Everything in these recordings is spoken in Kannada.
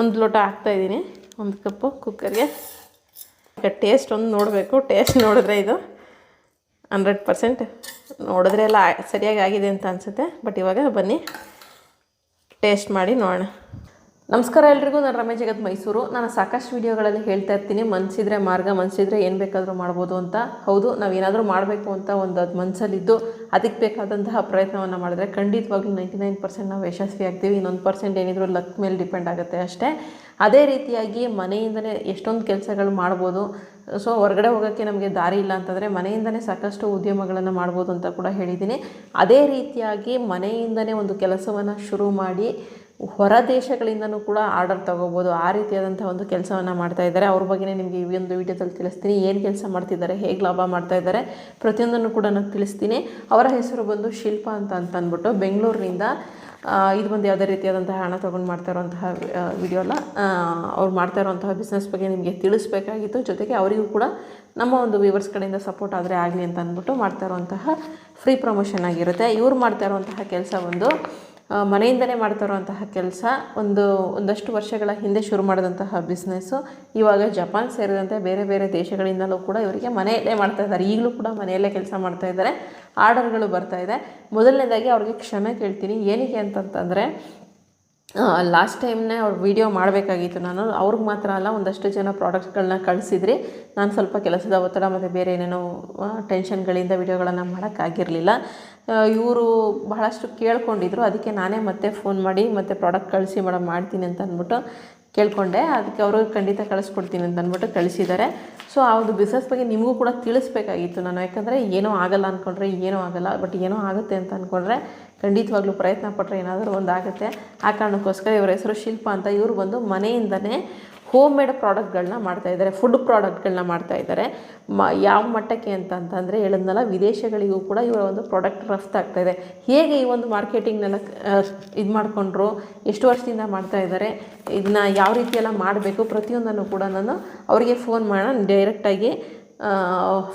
ಒಂದು ಲೋಟ ಹಾಕ್ತಾಯಿದ್ದೀನಿ ಒಂದು ಕಪ್ಪು ಕುಕ್ಕರ್ಗೆ. ಈಗ ಟೇಸ್ಟ್ ಒಂದು ನೋಡಬೇಕು. ಟೇಸ್ಟ್ ನೋಡಿದ್ರೆ ಇದು ಹಂಡ್ರೆಡ್ ಪರ್ಸೆಂಟ್ ನೋಡಿದ್ರೆ ಎಲ್ಲ ಸರಿಯಾಗಿ ಆಗಿದೆ ಅಂತ ಅನಿಸುತ್ತೆ. ಬಟ್ ಇವಾಗ ಬನ್ನಿ. ಟೇಸ್ಟ್ ಮಾಡಿ ನೋಡೋಣ. ನಮಸ್ಕಾರ ಎಲ್ರಿಗೂ, ನಾನು ರಮೇಶ್ ಜಗತ್ ಮೈಸೂರು. ನಾನು ಸಾಕಷ್ಟು ವೀಡಿಯೋಗಳಲ್ಲಿ ಹೇಳ್ತಾ ಇರ್ತೀನಿ. ಮನಸ್ಸಿದ್ರೆ ಮಾರ್ಗ ಮನಸ್ಸಿದ್ರೆ ಏನು ಬೇಕಾದರೂ ಮಾಡ್ಬೋದು ಅಂತ. ಹೌದು ನಾವು ಏನಾದರೂ ಮಾಡಬೇಕು ಅಂತ ಒಂದು ಅದು ಮನಸ್ಸಲ್ಲಿದ್ದು ಅದಕ್ಕೆ ಬೇಕಾದಂತಹ ಪ್ರಯತ್ನವನ್ನು ಮಾಡಿದ್ರೆ ಖಂಡಿತವಾಗ್ಲೂ ನೈಂಟಿ ನೈನ್ ಪರ್ಸೆಂಟ್ ನಾವು ಯಶಸ್ವಿ ಆಗ್ತೀವಿ. ಇನ್ನೊಂದು ಪರ್ಸೆಂಟ್ ಏನಿದ್ರು ಲಕ್ ಮೇಲೆ ಡಿಪೆಂಡ್ ಆಗುತ್ತೆ ಅಷ್ಟೇ. ಅದೇ ರೀತಿಯಾಗಿ ಮನೆಯಿಂದಲೇ ಎಷ್ಟೊಂದು ಕೆಲಸಗಳು ಮಾಡ್ಬೋದು. ಸೊ, ಹೊರಗಡೆ ಹೋಗೋಕ್ಕೆ ನಮಗೆ ದಾರಿ ಇಲ್ಲ ಅಂತಂದರೆ ಮನೆಯಿಂದನೇ ಸಾಕಷ್ಟು ಉದ್ಯಮಗಳನ್ನು ಮಾಡ್ಬೋದು ಅಂತ ಕೂಡ ಹೇಳಿದ್ದೀನಿ. ಅದೇ ರೀತಿಯಾಗಿ ಮನೆಯಿಂದನೇ ಒಂದು ಕೆಲಸವನ್ನು ಶುರು ಮಾಡಿ ಹೊರ ದೇಶಗಳಿಂದನೂ ಕೂಡ ಆರ್ಡರ್ ತೊಗೋಬೋದು. ಆ ರೀತಿಯಾದಂಥ ಒಂದು ಕೆಲಸವನ್ನು ಮಾಡ್ತಾ ಇದ್ದಾರೆ. ಅವ್ರ ಬಗ್ಗೆನೇ ನಿಮಗೆ ಈ ಒಂದು ವಿಡಿಯೋದಲ್ಲಿ ತಿಳಿಸ್ತೀನಿ. ಏನು ಕೆಲಸ ಮಾಡ್ತಿದ್ದಾರೆ, ಹೇಗೆ ಲಾಭ ಮಾಡ್ತಾ ಇದ್ದಾರೆ ಪ್ರತಿಯೊಂದನ್ನು ಕೂಡ ನಾನು ತಿಳಿಸ್ತೀನಿ. ಅವರ ಹೆಸರು ಬಂದು ಶಿಲ್ಪ ಅಂತ ಅಂತ ಅಂದ್ಬಿಟ್ಟು ಬೆಂಗಳೂರಿನಿಂದ ಇದು ಬಂದು ಯಾವುದೇ ರೀತಿಯಾದಂತಹ ಹಣ ತೊಗೊಂಡು ಮಾಡ್ತಾ ಇರುವಂತಹ ವಿಡಿಯೋ ಅಲ್ಲ ಅವ್ರು ಮಾಡ್ತಾ ಇರೋಂತಹ ಬಿಸ್ನೆಸ್ ಬಗ್ಗೆ ನಿಮಗೆ ತಿಳಿಸ್ಬೇಕಾಗಿತ್ತು. ಜೊತೆಗೆ ಅವರಿಗೂ ಕೂಡ ನಮ್ಮ ಒಂದು ವ್ಯೂವರ್ಸ್ ಕಡೆಯಿಂದ ಸಪೋರ್ಟ್ ಆದರೆ ಆಗಲಿ ಅಂತ ಅಂದ್ಬಿಟ್ಟು ಮಾಡ್ತಾ ಇರುವಂತಹ ಫ್ರೀ ಪ್ರಮೋಷನ್ ಆಗಿರುತ್ತೆ. ಇವ್ರು ಮಾಡ್ತಾ ಇರುವಂತಹ ಕೆಲಸ ಒಂದು ಮನೆಯಿಂದಲೇ ಮಾಡ್ತಾ ಇರುವಂತಹ ಕೆಲಸ. ಒಂದು, ಒಂದಷ್ಟು ವರ್ಷಗಳ ಹಿಂದೆ ಶುರು ಮಾಡಿದಂತಹ ಬಿಸ್ನೆಸ್ಸು ಇವಾಗ ಜಪಾನ್ ಸೇರಿದಂತೆ ಬೇರೆ ಬೇರೆ ದೇಶಗಳಿಂದಲೂ ಕೂಡ ಇವರಿಗೆ ಮನೆಯಲ್ಲೇ ಮಾಡ್ತಾ ಇದ್ದಾರೆ. ಈಗಲೂ ಕೂಡ ಮನೆಯಲ್ಲೇ ಕೆಲಸ ಮಾಡ್ತಾ ಇದ್ದಾರೆ. ಆರ್ಡರ್ಗಳು ಬರ್ತಾ ಇದೆ. ಮೊದಲನೇದಾಗಿ ಅವ್ರಿಗೆ ಕ್ಷಮೆ ಕೇಳ್ತೀನಿ. ಏನಕ್ಕೆ ಅಂತಂತಂದರೆ ಲಾಸ್ಟ್ ಟೈಮ್ನೇ ಅವ್ರು ವೀಡಿಯೋ ಮಾಡಬೇಕಾಗಿತ್ತು. ನಾನು ಅವ್ರಿಗೆ ಮಾತ್ರ ಅಲ್ಲ, ಒಂದಷ್ಟು ಜನ ಪ್ರಾಡಕ್ಟ್ಗಳನ್ನ ಕಳಿಸಿದ್ರಿ ನಾನು ಸ್ವಲ್ಪ ಕೆಲಸದ ಒತ್ತಡ ಮತ್ತು ಬೇರೆ ಏನೇನೋ ಟೆನ್ಷನ್ಗಳಿಂದ ವೀಡಿಯೋಗಳನ್ನು ಮಾಡೋಕ್ಕಾಗಿರಲಿಲ್ಲ. ಇವರು ಬಹಳಷ್ಟು ಕೇಳ್ಕೊಂಡಿದ್ರು. ಅದಕ್ಕೆ ನಾನೇ ಮತ್ತೆ ಫೋನ್ ಮಾಡಿ ಮತ್ತೆ ಪ್ರಾಡಕ್ಟ್ ಕಳಿಸಿ ಮೇಡಮ್ ಮಾಡ್ತೀನಿ ಅಂತ ಅಂದ್ಬಿಟ್ಟು ಕೇಳ್ಕೊಂಡೆ. ಅದಕ್ಕೆ ಅವರು ಖಂಡಿತ ಕಳಿಸ್ಕೊಡ್ತೀನಿ ಅಂತ ಅಂದ್ಬಿಟ್ಟು ಕಳಿಸಿದ್ದಾರೆ. ಸೊ ಆ ಒಂದು ಬಿಸ್ನೆಸ್ ಬಗ್ಗೆ ನಿಮಗೂ ಕೂಡ ತಿಳಿಸ್ಬೇಕಾಗಿತ್ತು. ನಾನು ಯಾಕಂದರೆ ಏನೋ ಆಗಲ್ಲ ಅಂದ್ಕೊಂಡ್ರೆ ಏನೂ ಆಗಲ್ಲ ಬಟ್ ಏನೋ ಆಗುತ್ತೆ ಅಂತ ಅಂದ್ಕೊಂಡ್ರೆ ಖಂಡಿತವಾಗ್ಲೂ ಪ್ರಯತ್ನ ಪಟ್ಟರೆ ಏನಾದರೂ ಒಂದು ಆಗುತ್ತೆ ಆ ಕಾರಣಕ್ಕೋಸ್ಕರ ಇವರ ಹೆಸರು ಶಿಲ್ಪ ಅಂತ ಇವರು ಬಂದು ಮನೆಯಿಂದನೇ ಹೋಮ್ ಮೇಡ್ ಪ್ರಾಡಕ್ಟ್ಗಳನ್ನ ಮಾಡ್ತಾ ಇದ್ದಾರೆ. ಫುಡ್ ಪ್ರಾಡಕ್ಟ್ಗಳನ್ನ ಮಾಡ್ತಾ ಇದ್ದಾರೆ. ಮ, ಯಾವ ಮಟ್ಟಕ್ಕೆ ಅಂತಂತಂದರೆ ಹೇಳಿದ್ನಲ್ಲ, ವಿದೇಶಗಳಿಗೂ ಕೂಡ ಇವರ ಒಂದು ಪ್ರಾಡಕ್ಟ್ ರಫ್ತಾಗ್ತಾ ಇದೆ. ಹೇಗೆ ಈ ಒಂದು ಮಾರ್ಕೆಟಿಂಗ್ನೆಲ್ಲ ಇದು ಮಾಡಿಕೊಂಡ್ರು, ಎಷ್ಟು ವರ್ಷದಿಂದ ಮಾಡ್ತಾ ಇದ್ದಾರೆ ಇದನ್ನ ಯಾವ ರೀತಿಯೆಲ್ಲ ಮಾಡಬೇಕು, ಪ್ರತಿಯೊಂದನ್ನು ಕೂಡ ನಾನು ಅವರಿಗೆ ಫೋನ್ ಮಾಡೋಣ. ಡೈರೆಕ್ಟಾಗಿ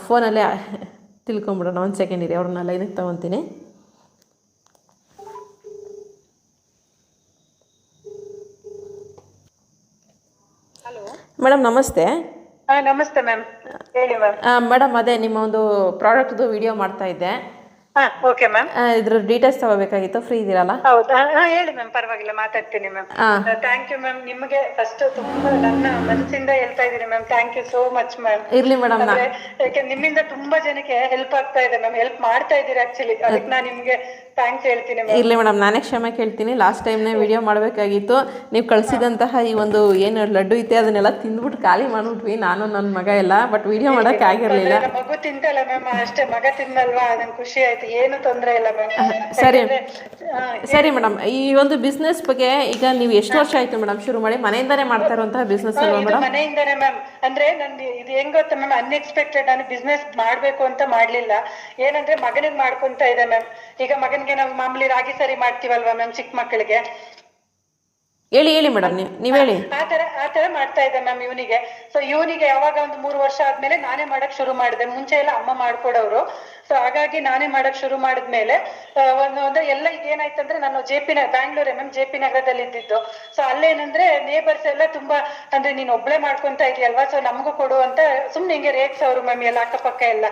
ಫೋನಲ್ಲೇ ತಿಳ್ಕೊಂಬಿಡೋಣ. ಒಂದು ಸೆಕೆಂಡ್ ಇದೆ ಅವ್ರನ್ನ ಲೈನಿಗೆ ತೊಗೊತೀನಿ. ಮೇಡಮ್ ನಮಸ್ತೆ. ನಮಸ್ತೆ ಮ್ಯಾಮ್ ಹೇಳಿ ಮ್ಯಾಮ್ ಮೇಡಮ್ ಅದೇ ನಿಮ್ಮ ಒಂದು ಪ್ರಾಡಕ್ಟ್ದು ವಿಡಿಯೋ ಮಾಡ್ತಾ ಇದ್ದೆ. ಹಾ ಓಕೆ ಮ್ಯಾಮ್ ಇದ್ರ ಡೀಟೇಲ್ಸ್ ತಗೋಬೇಕಾಗಿತ್ತು. ಫ್ರೀ ಇದ್ದೀರಲ್ಲ ಹೌದಾ? ಹೇಳಿ ಮ್ಯಾಮ್ ಪರವಾಗಿಲ್ಲ ಮಾತಾಡ್ತೀನಿ ಮ್ಯಾಮ್ ಥ್ಯಾಂಕ್ ಯು ಮ್ಯಾಮ್ ನಿಮಗೆ ಫಸ್ಟ್ ತುಂಬಾ ನನ್ನ ಮನಸ್ಸಿಂದ ಹೇಳ್ತಾ ಇದ್ದೀನಿ ma'am thank you so much ma'am ಇರ್ಲಿ ಮೇಡಮ್ ಯಾಕೆ ನಿಮ್ಮಿಂದ ತುಂಬಾ ಜನಕ್ಕೆ ಹೆಲ್ಪ್ ಆಗ್ತಾ ಇದೆ ಮ್ಯಾಮ್ ಹೆಲ್ಪ್ ಮಾಡ್ತಾ ಇದ್ದೀರಿ ಆಕ್ಚುಲಿ ಅದಕ್ಕೆ ನಾನು ನಿಮ್ಗೆ ಇರಲಿ ಮೇಡಮ್ ನಾನೇ ಕ್ಷಮೆ ಕೇಳ್ತೀನಿ. ಲಾಸ್ಟ್ ಟೈಮ್ನೇ ವಿಡಿಯೋ ಮಾಡಬೇಕಾಗಿತ್ತು. ನೀವು ಕಳಿಸಿದಂತಹ ಈ ಒಂದು ಏನು ಲಡ್ಡು ಐತೆ ಅದನ್ನೆಲ್ಲ ತಿಂದ್ಬಿಟ್ಟು ಖಾಲಿ ಮಾಡಿಬಿಟ್ವಿ ನಾನು ನನ್ನ ಮಗ ಎಲ್ಲ. ಬಟ್ ವಿಡಿಯೋ ಮಾಡಕ್ಕೆ ಆಗಿರಲಿಲ್ಲ. ಮಗು ತಿಂತಲ್ಲ ಮ್ಯಾಮ್ ಅಷ್ಟೇ ಮಗ ತಿನ್ನಲ್ವಾ ನಂಗೆ ಖುಷಿ ಆಯ್ತು. ಏನು ತೊಂದ್ರೆ ಇಲ್ಲ ಮ್ಯಾಮ್ ಸರಿ. ಸರಿ ಮೇಡಮ್ ಈ ಒಂದು ಬಿಸ್ನೆಸ್ ಬಗ್ಗೆ ಈಗ ನೀವು ಎಷ್ಟು ವರ್ಷ ಆಯ್ತು ಮೇಡಮ್ ಶುರು ಮಾಡಿ? ಮನೆಯಿಂದಾನೇ ಮಾಡ್ತಾ ಇರುವಂತಹ ಬಿಸ್ನೆಸ್ ಅಲ್ವಾ ಇದು ಮೇಡಮ್ ಮನೆಯಿಂದಾನೆ ಮ್ಯಾಮ್ ಅಂದ್ರೆ ನನ್ಗೆ ಇದು ಹೆಂಗ್ ಗೊತ್ತಾ ಮ್ಯಾಮ್ ಅನ್ಎಕ್ಸ್ಪೆಕ್ಟೆಡ್ ನಾನು ಬಿಸ್ನೆಸ್ ಮಾಡ್ಬೇಕು ಅಂತ ಮಾಡ್ಲಿಲ್ಲ. ಏನಂದ್ರೆ ಮಗನಿಗೆ ಮಾಡ್ಕೊಂತ ಇದೆ ಮ್ಯಾಮ್ ಈಗ ಮಗನಿಗೆ ನಾವು ಮಾಮೂಲಿ ರಾಗಿ ಸರಿ ಮಾಡ್ತೀವಲ್ವಾ ಮ್ಯಾಮ್ ಚಿಕ್ಕ ಮಕ್ಕಳಿಗೆ? ಹೇಳಿ ಹೇಳಿ ಮೇಡಮ್ ನೀವು ಹೇಳಿ. ಆತರ ಆತರ ಮಾಡ್ತಾ ಇದ್ದೆ ಮ್ಯಾಮ್ ಇವನಿಗೆ. ಸೊ ಇವನಿಗೆ ಯಾವಾಗ ಒಂದು ಮೂರು ವರ್ಷ ಆದ್ಮೇಲೆ ನಾನೇ ಮಾಡಕ್ ಶುರು ಮಾಡಿದೆ. ಮುಂಚೆ ಎಲ್ಲ ಅಮ್ಮ ಮಾಡ್ಕೊಡೋರು. ಸೊ ಹಾಗಾಗಿ ನಾನೇ ಮಾಡಕ್ ಶುರು ಮಾಡಿದ್ಮೇಲೆ ಒಂದು ಅಂದ್ರೆ ಎಲ್ಲ ಈಗ ಏನಾಯ್ತಂದ್ರೆ ನಾನು J P Bangalore ma'am J P ನಗರದಲ್ಲಿ ಇದ್ದಿದ್ದು. ಸೊ ಅಲ್ಲೇನಂದ್ರೆ ನೇಬರ್ಸ್ ಎಲ್ಲ ತುಂಬಾ, ಅಂದ್ರೆ ನೀನ್ ಒಬ್ಳೆ ಮಾಡ್ಕೊಂತ ಇದೆಯಲ್ವಾ? ಸೊ ನಮಗೂ ಕೊಡು ಅಂತ ಸುಮ್ನೆ ಹಿಂಗೆ ರೇಟ್ಸ್ ಅವರು ಮ್ಯಾಮ್ ಎಲ್ಲ ಅಕ್ಕಪಕ್ಕ ಎಲ್ಲ.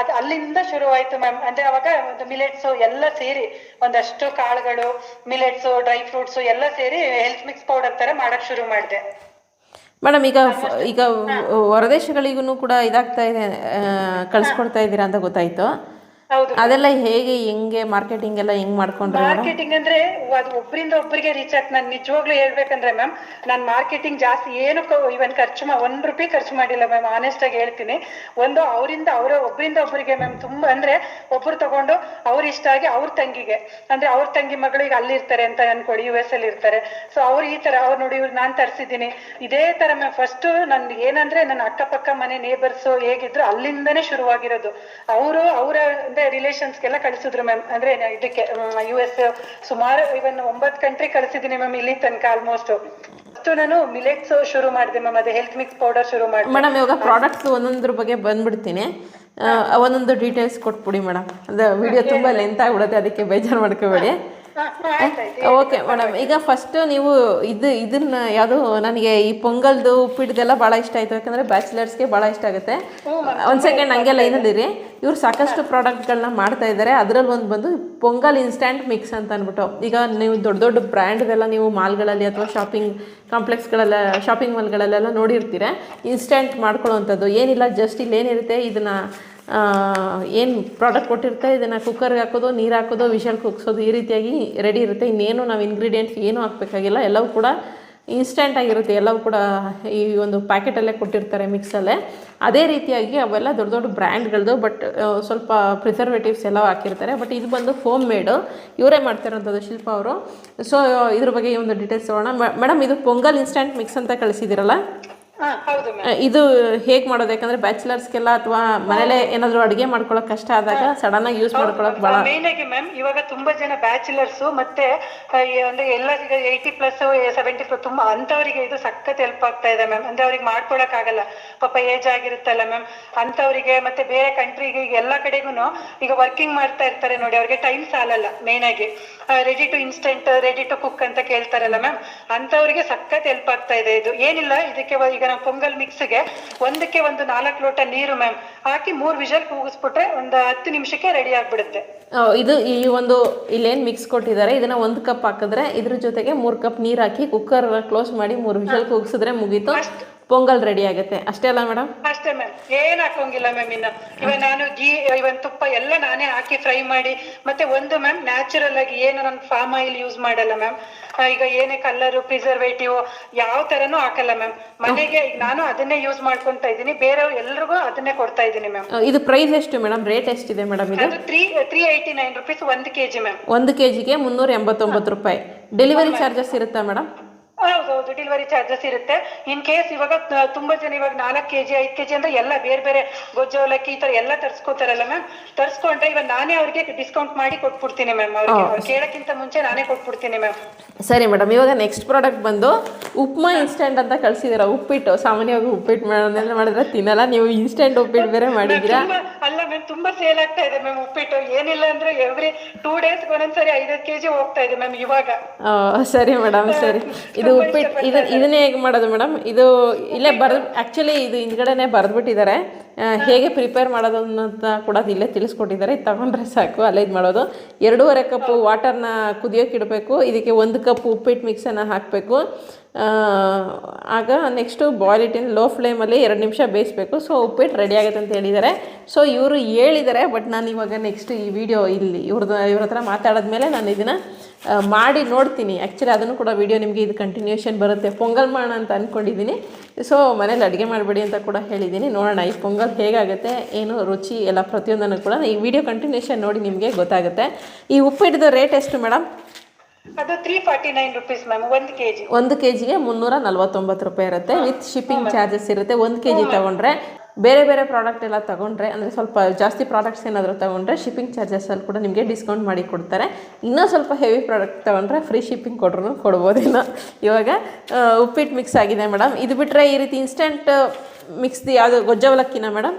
ಅದ್ ಅಲ್ಲಿಂದ ಶುರುವಾಯ್ತು ಮ್ಯಾಮ್ ಅಂದ್ರೆ ಅವಾಗ ಒಂದು ಮಿಲೆಟ್ಸ್ ಎಲ್ಲ ಸೇರಿ, ಒಂದಷ್ಟು ಕಾಳುಗಳು ಮಿಲೆಟ್ಸ್ ಡ್ರೈ ಫ್ರೂಟ್ಸ್ ಎಲ್ಲ ಸೇರಿ ಹೆಲ್ತ್ ಮಿಕ್ಸ್ ಪೌಡರ್ ತರ ಮಾಡಕ್ ಶುರು ಮಾಡಿದೆ. ಮೇಡಮ್ ಈಗ ಈಗ ಹೊರದೇಶಗಳಿಗೂ ಕೂಡ ಇದಾಗ್ತಾ ಇದೆ ಕಳಿಸ್ಕೊಡ್ತಾ ಇದ್ದೀರಾ ಅಂತ ಗೊತ್ತಾಯ್ತು. ಅದೆಲ್ಲ ಹೇಗೆ ಹೆಂಗೆ ಮಾರ್ಕೆಟಿಂಗ್ ಎಲ್ಲ ಹೆಂಗ್ ಮಾಡ್ಕೊಂಡ್ರೆ ಮಾರ್ಕೆಟಿಂಗ್ ಅಂದ್ರೆ ಅದು ಒಬ್ಬರಿಂದ ಒಬ್ಬರಿಗೆ ರೀಚ್ ಆಗ್ತ ನಾನು ನಿಜವಾಗ್ಲೂ ಹೇಳ್ಬೇಕಂದ್ರೆ ಮ್ಯಾಮ್ ನಾನು ಮಾರ್ಕೆಟಿಂಗ್ ಜಾಸ್ತಿ ಏನು ಇವನ್ ಖರ್ಚು ಮಾ ಒಂದ್ ರೂಪಾಯಿ ಖರ್ಚು ಮಾಡಿಲ್ಲ ಮ್ಯಾಮ್ ಆನೆಸ್ಟ್ ಆಗಿ ಹೇಳ್ತೀನಿ. ಒಂದು ಅವರಿಂದ ಅವರ ಒಬ್ಬರಿಂದ ಒಬ್ಬರಿಗೆ ಮ್ಯಾಮ್ ತುಂಬಾ ಅಂದ್ರೆ ಒಬ್ರು ತಗೊಂಡು ಅವ್ರ ಇಷ್ಟ ಆಗಿ ಅವ್ರ ತಂಗಿಗೆ. ಅಂದ್ರೆ ಅವ್ರ ತಂಗಿ ಮಗಳಿಗೆ ಅಲ್ಲಿ ಇರ್ತಾರೆ ಅಂತ ಅನ್ಕೊಳ್ಳಿ ಯು ಎಸ್ ಅಲ್ಲಿ ಇರ್ತಾರೆ. ಸೊ ಅವ್ರು ಈ ತರ ಅವ್ರು ನೋಡಿ ಇವ್ರು ನಾನ್ ತರ್ಸಿದ್ದೀನಿ. ಇದೇ ತರ ಮ್ಯಾಮ್ ಫಸ್ಟ್ ನನ್ ಏನಂದ್ರೆ ನನ್ನ ಅಕ್ಕಪಕ್ಕ ಮನೆ ನೇಬರ್ಸ್ ಹೇಗಿದ್ರು ಅಲ್ಲಿಂದನೇ ಶುರುವಾಗಿರೋದು. ಅವರು ಅವರ ಅಂದ್ರೆ ರಿಲೇಷನ್ಸ್ಗೆಲ್ಲ ಕಳಿಸಿದ್ರು ಮ್ಯಾಮ್ ಅಂದ್ರೆ ಇದಕ್ಕೆ ಯು ಎಸ್ ಸುಮಾರು ಇವನ್ ಒಂಬತ್ತು ಕಂಟ್ರಿ ಕಳಿಸಿದ್ದೀನಿ ಮ್ಯಾಮ್ ಇಲ್ಲಿ ತನಕ ಆಲ್ಮೋಸ್ಟ್ ಅಷ್ಟು ನಾನು ಮಿಲೆಟ್ಸ್ ಶುರು ಮಾಡಿದೆ ಮ್ಯಾಮ್ ಅದೇ ಹೆಲ್ತ್ ಮಿಕ್ಸ್ ಪೌಡರ್ ಶುರು ಮಾಡಿದೆ. ಮೇಡಮ್ ಇವಾಗ ಪ್ರಾಡಕ್ಟ್ಸ್ ಒಂದೊಂದ್ರ ಬಗ್ಗೆ ಬಂದ್ಬಿಡ್ತೀನಿ. ಒಂದೊಂದು ಡೀಟೇಲ್ಸ್ ಕೊಟ್ಬಿಡಿ ಮೇಡಮ್ ಅದು ವಿಡಿಯೋ ತುಂಬ ಲೆಂತ್ ಆಗಿಬಿಡುತ್ತೆ ಅದಕ್ಕೆ ಬೇಜಾರು ಮಾಡ್ಕೋಬೇಡಿ. ಓಕೆ ಮೇಡಮ್ ಈಗ ಫಸ್ಟ್ ನೀವು ಇದು ಇದನ್ನ ಯಾವುದು ನನಗೆ ಈ ಪೊಂಗಲ್ದು ಉಪ್ಪಿಟ್ಟದೆಲ್ಲ ಭಾಳ ಇಷ್ಟ ಆಯಿತು. ಯಾಕಂದರೆ ಬ್ಯಾಚುಲರ್ಸ್ಗೆ ಭಾಳ ಇಷ್ಟ ಆಗುತ್ತೆ. ಒಂದು ಸೆಕೆಂಡ್ ಹಂಗೆ ಲೈನಲ್ಲಿರಿ. ಇವ್ರು ಸಾಕಷ್ಟು ಪ್ರಾಡಕ್ಟ್ಗಳನ್ನ ಮಾಡ್ತಾ ಇದ್ದಾರೆ ಅದರಲ್ಲಿ ಒಂದು ಬಂದು ಪೊಂಗಲ್ ಇನ್ಸ್ಟ್ಯಾಂಟ್ ಮಿಕ್ಸ್ ಅಂತ ಅಂದ್ಬಿಟ್ಟು ಈಗ ನೀವು ದೊಡ್ಡ ದೊಡ್ಡ ಬ್ರ್ಯಾಂಡ್ದೆಲ್ಲ ನೀವು ಮಾಲ್ಗಳಲ್ಲಿ ಅಥವಾ ಶಾಪಿಂಗ್ ಕಾಂಪ್ಲೆಕ್ಸ್ಗಳೆಲ್ಲ ಶಾಪಿಂಗ್ ಮಾಲ್ಗಳಲ್ಲೆಲ್ಲ ನೋಡಿರ್ತೀರ. ಇನ್ಸ್ಟ್ಯಾಂಟ್ ಮಾಡ್ಕೊಳ್ಳೋವಂಥದ್ದು. ಏನಿಲ್ಲ ಜಸ್ಟ್ ಇಲ್ಲಿ ಏನಿರುತ್ತೆ ಇದನ್ನು ಏನು ಪ್ರಾಡಕ್ಟ್ ಕೊಟ್ಟಿರುತ್ತೆ ಇದನ್ನು ಕುಕ್ಕರ್ಗೆ ಹಾಕೋದು ನೀರು ಹಾಕೋದು ವಿಷಲ್ ಕುಗ್ಸೋದು ಈ ರೀತಿಯಾಗಿ ರೆಡಿ ಇರುತ್ತೆ. ಇನ್ನೇನು ನಾವು ಇಂಗ್ರೀಡಿಯೆಂಟ್ಸ್ ಏನೂ ಹಾಕಬೇಕಾಗಿಲ್ಲ. ಎಲ್ಲವೂ ಕೂಡ ಇನ್ಸ್ಟೆಂಟ್ ಆಗಿರುತ್ತೆ. ಎಲ್ಲವೂ ಕೂಡ ಈ ಒಂದು ಪ್ಯಾಕೆಟಲ್ಲೇ ಕೊಟ್ಟಿರ್ತಾರೆ ಮಿಕ್ಸಲ್ಲೇ ಅದೇ ರೀತಿಯಾಗಿ ಅವೆಲ್ಲ ದೊಡ್ಡ ದೊಡ್ಡ ಬ್ರ್ಯಾಂಡ್ಗಳದ್ದು ಬಟ್ ಸ್ವಲ್ಪ ಪ್ರಿಸರ್ವೇಟಿವ್ಸ್ ಎಲ್ಲ ಹಾಕಿರ್ತಾರೆ. ಬಟ್ ಇದು ಬಂದು ಹೋಮ್ ಮೇಡು ಇವರೇ ಮಾಡ್ತಿರೋಂಥದ್ದು ಶಿಲ್ಪ ಅವರು. ಸೊ ಇದ್ರ ಬಗ್ಗೆ ಒಂದು ಡೀಟೇಲ್ಸ್ ತೊಗೊಳ್ಳೋಣ ಮೇಡಮ್ ಇದು ಪೊಂಗಲ್ ಇನ್ಸ್ಟೆಂಟ್ ಮಿಕ್ಸ್ ಅಂತ ಅಹ್, ಇದು ಹೇಗೆ ಮಾಡೋದು? ಯಾಕಂದರೆ ಬ್ಯಾಚುಲರ್ಸ್ಗೆಲ್ಲ ಅಥವಾ ಮನೇಲೆ ಏನಾದ್ರು ಅಡಿಗೆ ಮಾಡ್ಕೊಳ್ಳೋಕೆ ಕಷ್ಟ ಆದಾಗ ಸಡನ್ ಆಗಿ ಯೂಸ್ ಮಾಡ್ಕೊಳ್ಳೋಕೆ ಬಹಳ ಮೇನ್ ಆಗಿ ಮ್ಯಾಮ್ ಇವಾಗ ತುಂಬಾ ಜನ ಬ್ಯಾಚುಲರ್ಸ್ ಮತ್ತೆ ಅಂದ್ರೆ ಎಲ್ಲ ಈಗ ಏಯ್ಟಿ ಪ್ಲಸ್ ಸೆವೆಂಟಿ ಪ್ಲಸ್ ತುಂಬಾ ಅಂತವರಿಗೆ ಇದು ಸಖತ್ ಹೆಲ್ಪ್ ಆಗ್ತಾ ಇದೆ ಮ್ಯಾಮ್ ಅಂದ್ರೆ ಅವ್ರಿಗೆ ಮಾಡ್ಕೊಳಕ್ ಆಗಲ್ಲ. ಪಾಪ ಏಜ್ ಆಗಿರುತ್ತಲ್ಲ ಮ್ಯಾಮ್ ಅಂತವರಿಗೆ ಮತ್ತೆ ಬೇರೆ ಕಂಟ್ರಿಗೆ ಈಗ ಎಲ್ಲಾ ಕಡೆಗೂ ಈಗ ವರ್ಕಿಂಗ್ ಮಾಡ್ತಾ ಇರ್ತಾರೆ ನೋಡಿ ಅವ್ರಿಗೆ ಟೈಮ್ ಸಾಲಲ್ಲ ಮೇನ್ ಆಗಿ. Ready to instant ready to cook ಅಂತ ಕೇಳ್ತಾರಲ್ಲ ಮ್ಯಾಮ್ ಅಂತವರಿಗೆ ಸಖತ್ ಹೆಲ್ಪ್ ಆಗ್ತಾ ಇದೆ ಇದು. ಏನಿಲ್ಲ ಇದಕ್ಕೆ ಈಗ ನಾವು ಪೊಂಗಲ್ ಮಿಕ್ಸ್ಗೆ ಒಂದಕ್ಕೆ ಒಂದು ನಾಲ್ಕು ಲೋಟ ನೀರು ಮ್ಯಾಮ್ ಹಾಕಿ ಮೂರ್ ವಿಷಲ್ ಕೂಗಿಸ್ಬಿಟ್ರೆ ಒಂದು ಹತ್ತು ನಿಮಿಷಕ್ಕೆ ರೆಡಿ ಆಗ್ಬಿಡುತ್ತೆ. ಇದು ಈ ಒಂದು ಇಲ್ಲೇನು ಮಿಕ್ಸ್ ಕೊಟ್ಟಿದ್ದಾರೆ. ಇದನ್ನ ಒಂದು ಕಪ್ ಹಾಕಿದ್ರೆ ಇದ್ರ ಜೊತೆಗೆ ಮೂರು ಕಪ್ ನೀರು ಹಾಕಿ ಕುಕ್ಕರ್ ಕ್ಲೋಸ್ ಮಾಡಿ ಮೂರು ವಿಷಲ್ ಕೂಗಿಸಿದ್ರೆ ಮುಗೀತು. ಪೊಂಗಲ್ ರೆಡಿ ಆಗುತ್ತೆ. ಅಷ್ಟೇ ಅಲ್ಲ ಮೇಡಮ್ ಅಷ್ಟೇ ಮ್ಯಾಮ್ ಏನ್ ಹಾಕೋಂಗಿಲ್ಲ ಮ್ಯಾಮ್ ಇನ್ನು. ಇವಾಗ ನಾನು ಗೀ ಇವನ್ ತುಪ್ಪ ಎಲ್ಲ ನಾನೇ ಹಾಕಿ ಫ್ರೈ ಮಾಡಿ ಮತ್ತೆ ಒಂದು ಮ್ಯಾಮ್ ನ್ಯಾಚುರಲ್ ಆಗಿ ಏನು ನಾನು ಫಾರ್ಮ್ ಆಯಿಲ್ ಯೂಸ್ ಮಾಡಲ್ಲ ಮ್ಯಾಮ್ ಈಗ ಏನೇ ಕಲರ್ ಪ್ರಿಸರ್ವೇಟಿವ್ ಯಾವ ತರನು ಹಾಕಲ್ಲ ಮ್ಯಾಮ್ ಮನೆಗೆ ಈಗ ನಾನು ಅದನ್ನೇ ಯೂಸ್ ಮಾಡ್ಕೊಂತ ಇದ್ದೀನಿ. ಬೇರೆಯವ್ರು ಎಲ್ರಿಗೂ ಅದನ್ನೇ ಕೊಡ್ತಾ ಇದ್ದೀನಿ ಮ್ಯಾಮ್ ಇದು ಪ್ರೈಸ್ ಎಷ್ಟು ಮೇಡಮ್ ರೇಟ್ ಎಷ್ಟಿದೆ ಮೇಡಮ್ ಇದು? ಅದು three three eighty nine rupees ಒಂದು ಕೆಜಿ ಮ್ಯಾಮ್ ಒಂದು ಕೆ ಜಿಗೆ ಮುನ್ನೂರ ಎಂಬತ್ತೊಂಬತ್ತು ರೂಪಾಯಿ. ಡೆಲಿವರಿ ಚಾರ್ಜಸ್ ಇರುತ್ತಾ ಮೇಡಮ್ ಹೌದೌದು ಡಿಲಿವರಿ ಚಾರ್ಜಸ್ ಇರುತ್ತೆ. ಇನ್ ಕೇಸ್ ಇವಾಗ ತುಂಬಾ ಜನ ಇವಾಗ ನಾಲ್ಕು ಕೆಜಿ ಐದು ಕೆಜಿ ಅಂದ್ರೆ ಎಲ್ಲ ಬೇರೆ ಬೇರೆ ಗೊಜ್ಜು ಅವಲಕ್ಕಿ ಈ ತರ ಎಲ್ಲ ತರ್ಸ್ಕೊತಾರಲ್ಲ ಮ್ಯಾಮ್ ತರ್ಸ್ಕೊಂಡ್ರೆ ಇವಾಗ ನಾನೇ ಅವ್ರಿಗೆ ಡಿಸ್ಕೌಂಟ್ ಮಾಡಿ ಕೊಟ್ಬಿಡ್ತೀನಿ ಮ್ಯಾಮ್ ಅವ್ರಿಗೆ ಅವ್ರು ಕೇಳಕ್ಕಿಂತ ಮುಂಚೆ ನಾನೇ ಕೊಟ್ಬಿಡ್ತೀನಿ ಮ್ಯಾಮ್ ಸರಿ ಮೇಡಮ್ ಇವಾಗ ನೆಕ್ಸ್ಟ್ ಪ್ರಾಡಕ್ಟ್ ಬಂದು ಉಪ್ಮಾ ಇನ್ಸ್ಟೆಂಟ್ ಅಂತ ಕಳ್ಸಿದೀರ ಉಪ್ಪಿಟ್ಟು ಸಾಮಾನ್ಯವಾಗಿ ಉಪ್ಪಿಟ್ಟು ಮಾಡೋದೆಲ್ಲ ಮಾಡಿದ್ರೆ ತಿನ್ನಲ್ಲ ನೀವು ಇನ್ಸ್ಟೆಂಟ್ ಉಪ್ಪಿಟ್ಟು ಬೇರೆ ಮಾಡಿದ್ದೀರಾ ಅಲ್ಲ ಮ್ಯಾಮ್ ತುಂಬಾ ಸೇಲ್ ಆಗ್ತಾ ಇದೆ ಮ್ಯಾಮ್ ಉಪ್ಪಿಟ್ಟು. ಏನಿಲ್ಲ ಅಂದ್ರೆ ಎವ್ರಿ ಟೂ ಡೇಸ್ ಒಂದೊಂದ್ಸರಿ ಐದೈದು ಕೆಜಿ ಹೋಗ್ತಾ ಇದೆ ಮ್ಯಾಮ್ ಇವಾಗ. ಸರಿ ಮೇಡಮ್ ಸರಿ. ಇದು ಉಪ್ಪಿಟ್ಟು ಇದು ಇದನ್ನೇ ಹೇಗೆ ಮಾಡೋದು ಮೇಡಮ್? ಇದು ಇಲ್ಲೇ ಬರೆದು ಆ್ಯಕ್ಚುಲಿ ಇದು ಹಿಂದ್ಗಡೆನೆ ಬರೆದ್ಬಿಟ್ಟಿದ್ದಾರೆ. ಹೇಗೆ ಪ್ರಿಪೇರ್ ಮಾಡೋದು ಅನ್ನೋದನ್ನ ಕೂಡ ಇಲ್ಲೇ ತಿಳಿಸ್ಕೊಟ್ಟಿದ್ದಾರೆ. ಇದು ತಗೊಂಡ್ರೆ ಸಾಕು, ಅಲ್ಲೇ ಇದು ಮಾಡೋದು. ಎರಡೂವರೆ ಕಪ್ಪು ವಾಟರ್ನ ಕುದಿಯೋಕೆ ಇಡಬೇಕು. ಇದಕ್ಕೆ ಒಂದು ಕಪ್ ಉಪ್ಪಿಟ್ಟು ಮಿಕ್ಸನ್ನು ಹಾಕಬೇಕು. ಆಗ ನೆಕ್ಸ್ಟು ಬಾಯ್ಲ್ ಇಟ್ಟಿನ ಲೋ ಫ್ಲೇಮಲ್ಲಿ ಎರಡು ನಿಮಿಷ ಬೇಯಿಸ್ಬೇಕು. ಸೊ ಉಪ್ಪಿಟ್ಟು ರೆಡಿ ಆಗುತ್ತೆ ಅಂತ ಹೇಳಿದ್ದಾರೆ. ಸೊ ಇವರು ಹೇಳಿದ್ದಾರೆ ಬಟ್ ನಾನು ಇವಾಗ ನೆಕ್ಸ್ಟ್ ಈ ವಿಡಿಯೋ ಇಲ್ಲಿ ಇವ್ರದ್ದು ಇವ್ರ ಹತ್ರ ಮಾತಾಡಿದ್ಮೇಲೆ ನಾನು ಇದನ್ನು ಮಾಡಿ ನೋಡ್ತೀನಿ. ಆ್ಯಕ್ಚುಲಿ ಅದನ್ನು ಕೂಡ ವಿಡಿಯೋ ನಿಮಗೆ ಇದು ಕಂಟಿನ್ಯೂಷನ್ ಬರುತ್ತೆ. ಪೊಂಗಲ್ ಮಾಡೋಣ ಅಂತ ಅಂದ್ಕೊಂಡಿದ್ದೀನಿ ಸೊ ಮನೇಲಿ ಅಡುಗೆ ಮಾಡಬೇಡಿ ಅಂತ ಕೂಡ ಹೇಳಿದ್ದೀನಿ. ನೋಡೋಣ, ಈ ಪೊಂಗಲ್ ಹೇಗಾಗುತ್ತೆ, ಏನು ರುಚಿ, ಎಲ್ಲ ಪ್ರತಿಯೊಂದನ್ನು ಕೂಡ ಈ ವಿಡಿಯೋ ಕಂಟಿನ್ಯೂಷನ್ ನೋಡಿ ನಿಮಗೆ ಗೊತ್ತಾಗುತ್ತೆ. ಈ ಉಪ್ಪಿಟ್ಟದ ರೇಟ್ ಎಷ್ಟು ಮೇಡಮ್ ಅದು three forty nine rupees ma'am ಒಂದು ಕೆಜಿ ಒಂದು ಕೆ ಜಿಗೆ ಮುನ್ನೂರ ನಲ್ವತ್ತೊಂಬತ್ತು ರೂಪಾಯಿ ಇರುತ್ತೆ. ವಿತ್ ಶಿಪ್ಪಿಂಗ್ ಚಾರ್ಜಸ್ ಇರುತ್ತೆ. ಒಂದು ಕೆ ಜಿ ತೊಗೊಂಡ್ರೆ ಬೇರೆ ಬೇರೆ ಪ್ರಾಡಕ್ಟ್ ಎಲ್ಲ ತೊಗೊಂಡ್ರೆ ಅಂದರೆ ಸ್ವಲ್ಪ ಜಾಸ್ತಿ ಪ್ರಾಡಕ್ಟ್ಸ್ ಏನಾದರೂ ತೊಗೊಂಡ್ರೆ ಶಿಪ್ಪಿಂಗ್ ಚಾರ್ಜಸಲ್ಲಿ ಕೂಡ ನಿಮಗೆ ಡಿಸ್ಕೌಂಟ್ ಮಾಡಿ ಕೊಡ್ತಾರೆ. ಇನ್ನೂ ಸ್ವಲ್ಪ ಹೆವಿ ಪ್ರಾಡಕ್ಟ್ ತೊಗೊಂಡ್ರೆ ಫ್ರೀ ಶಿಪ್ಪಿಂಗ್ ಕೊಡ್ರೂ ಕೊಡ್ಬೋದಿಲ್ಲ ಇವಾಗ ಉಪ್ಪಿಟ್ಟು ಮಿಕ್ಸ್ ಆಗಿದೆ ಮೇಡಮ್ ಇದು ಬಿಟ್ಟರೆ ಈ ರೀತಿ ಇನ್ಸ್ಟೆಂಟ್ ಮಿಕ್ಸ್ದು ಯಾವುದು ಗೊಜ್ಜವಲಕ್ಕಿನ ಮೇಡಮ್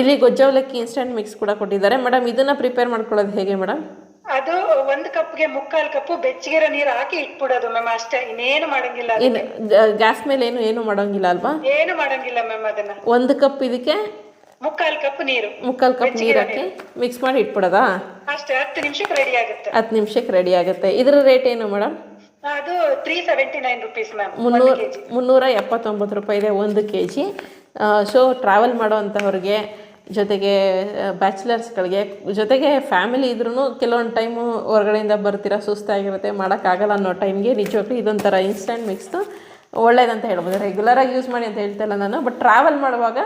ಇಲ್ಲಿ ಗೊಜ್ಜವಲಕ್ಕಿ ಇನ್ಸ್ಟೆಂಟ್ ಮಿಕ್ಸ್ ಕೂಡ ಕೊಟ್ಟಿದ್ದಾರೆ. ಮೇಡಮ್ ಇದನ್ನು ಪ್ರಿಪೇರ್ ಮಾಡ್ಕೊಳ್ಳೋದು ಹೇಗೆ ಮೇಡಮ್ ಅದು ಒಂದು ಕಪ್ಗೆ ಮುಕ್ಕಾಲ್ ಕಪ್ ಬೆಚ್ಚಗಿರೋ ನೀರು ಹಾಕಿ ಇಟ್ಬಿಡೋದು ಮ್ಯಾಮ್ ಅಷ್ಟೇ. ಇನ್ನೇನು ಮಾಡಂಗಿಲ್ಲ. ಇನ್ನು ಗ್ಯಾಸ್ ಮೇಲೆ ಏನು ಏನು ಮಾಡೋಂಗಿಲ್ಲ ಅಲ್ವಾ? ಏನು ಮಾಡಂಗಿಲ್ಲ ಮ್ಯಾಮ್ ಅದನ್ನ. ಒಂದು ಕಪ್ ಇದಕ್ಕೆ ಮುಕ್ಕಾಲ್ ಕಪ್ ನೀರು. ಮುಕ್ಕಾಲು ಕಪ್ ನೀರು ಹಾಕಿ ಮಿಕ್ಸ್ ಮಾಡಿ ಇಟ್ಬಿಡೋದಾ? ಅಷ್ಟೇ ಹತ್ತು ನಿಮಿಷಕ್ಕೆ ರೆಡಿ ಆಗುತ್ತೆ. ಹತ್ತು ನಿಮಿಷಕ್ಕೆ ರೆಡಿ ಆಗುತ್ತೆ. ಇದರ ರೇಟ್ ಏನು ಮೇಡಮ್ ಅದು three seventy nine rupees ma'am ಮುನ್ನೂರ ಮುನ್ನೂರ ಎಪ್ಪತ್ತೊಂಬತ್ತು ರೂಪಾಯಿ ಇದೆ ಒಂದು ಕೆ ಜಿ ಸೊ ಟ್ರಾವೆಲ್ ಮಾಡೋವಂಥವ್ರಿಗೆ ಜೊತೆಗೆ ಬ್ಯಾಚುಲರ್ಸ್ಗಳಿಗೆ ಜೊತೆಗೆ ಫ್ಯಾಮಿಲಿ ಇದ್ರೂ ಕೆಲವೊಂದು ಟೈಮು ಹೊರಗಡೆಯಿಂದ ಬರ್ತೀರಾ, ಸುಸ್ತಾಗಿರುತ್ತೆ, ಮಾಡೋಕ್ಕಾಗಲ್ಲ ಅನ್ನೋ ಟೈಮ್ಗೆ ನಿಜವಾಗ್ಲೂ ಇದೊಂಥರ ಇನ್ಸ್ಟೆಂಟ್ ಮಿಕ್ಸ್ದು ಒಳ್ಳೇದಂತ ಹೇಳ್ಬೋದು. ರೆಗ್ಯುಲರಾಗಿ ಯೂಸ್ ಮಾಡಿ ಅಂತ ಹೇಳ್ತಾಯಿಲ್ಲ ನಾನು ಬಟ್ ಟ್ರಾವೆಲ್ ಮಾಡುವಾಗ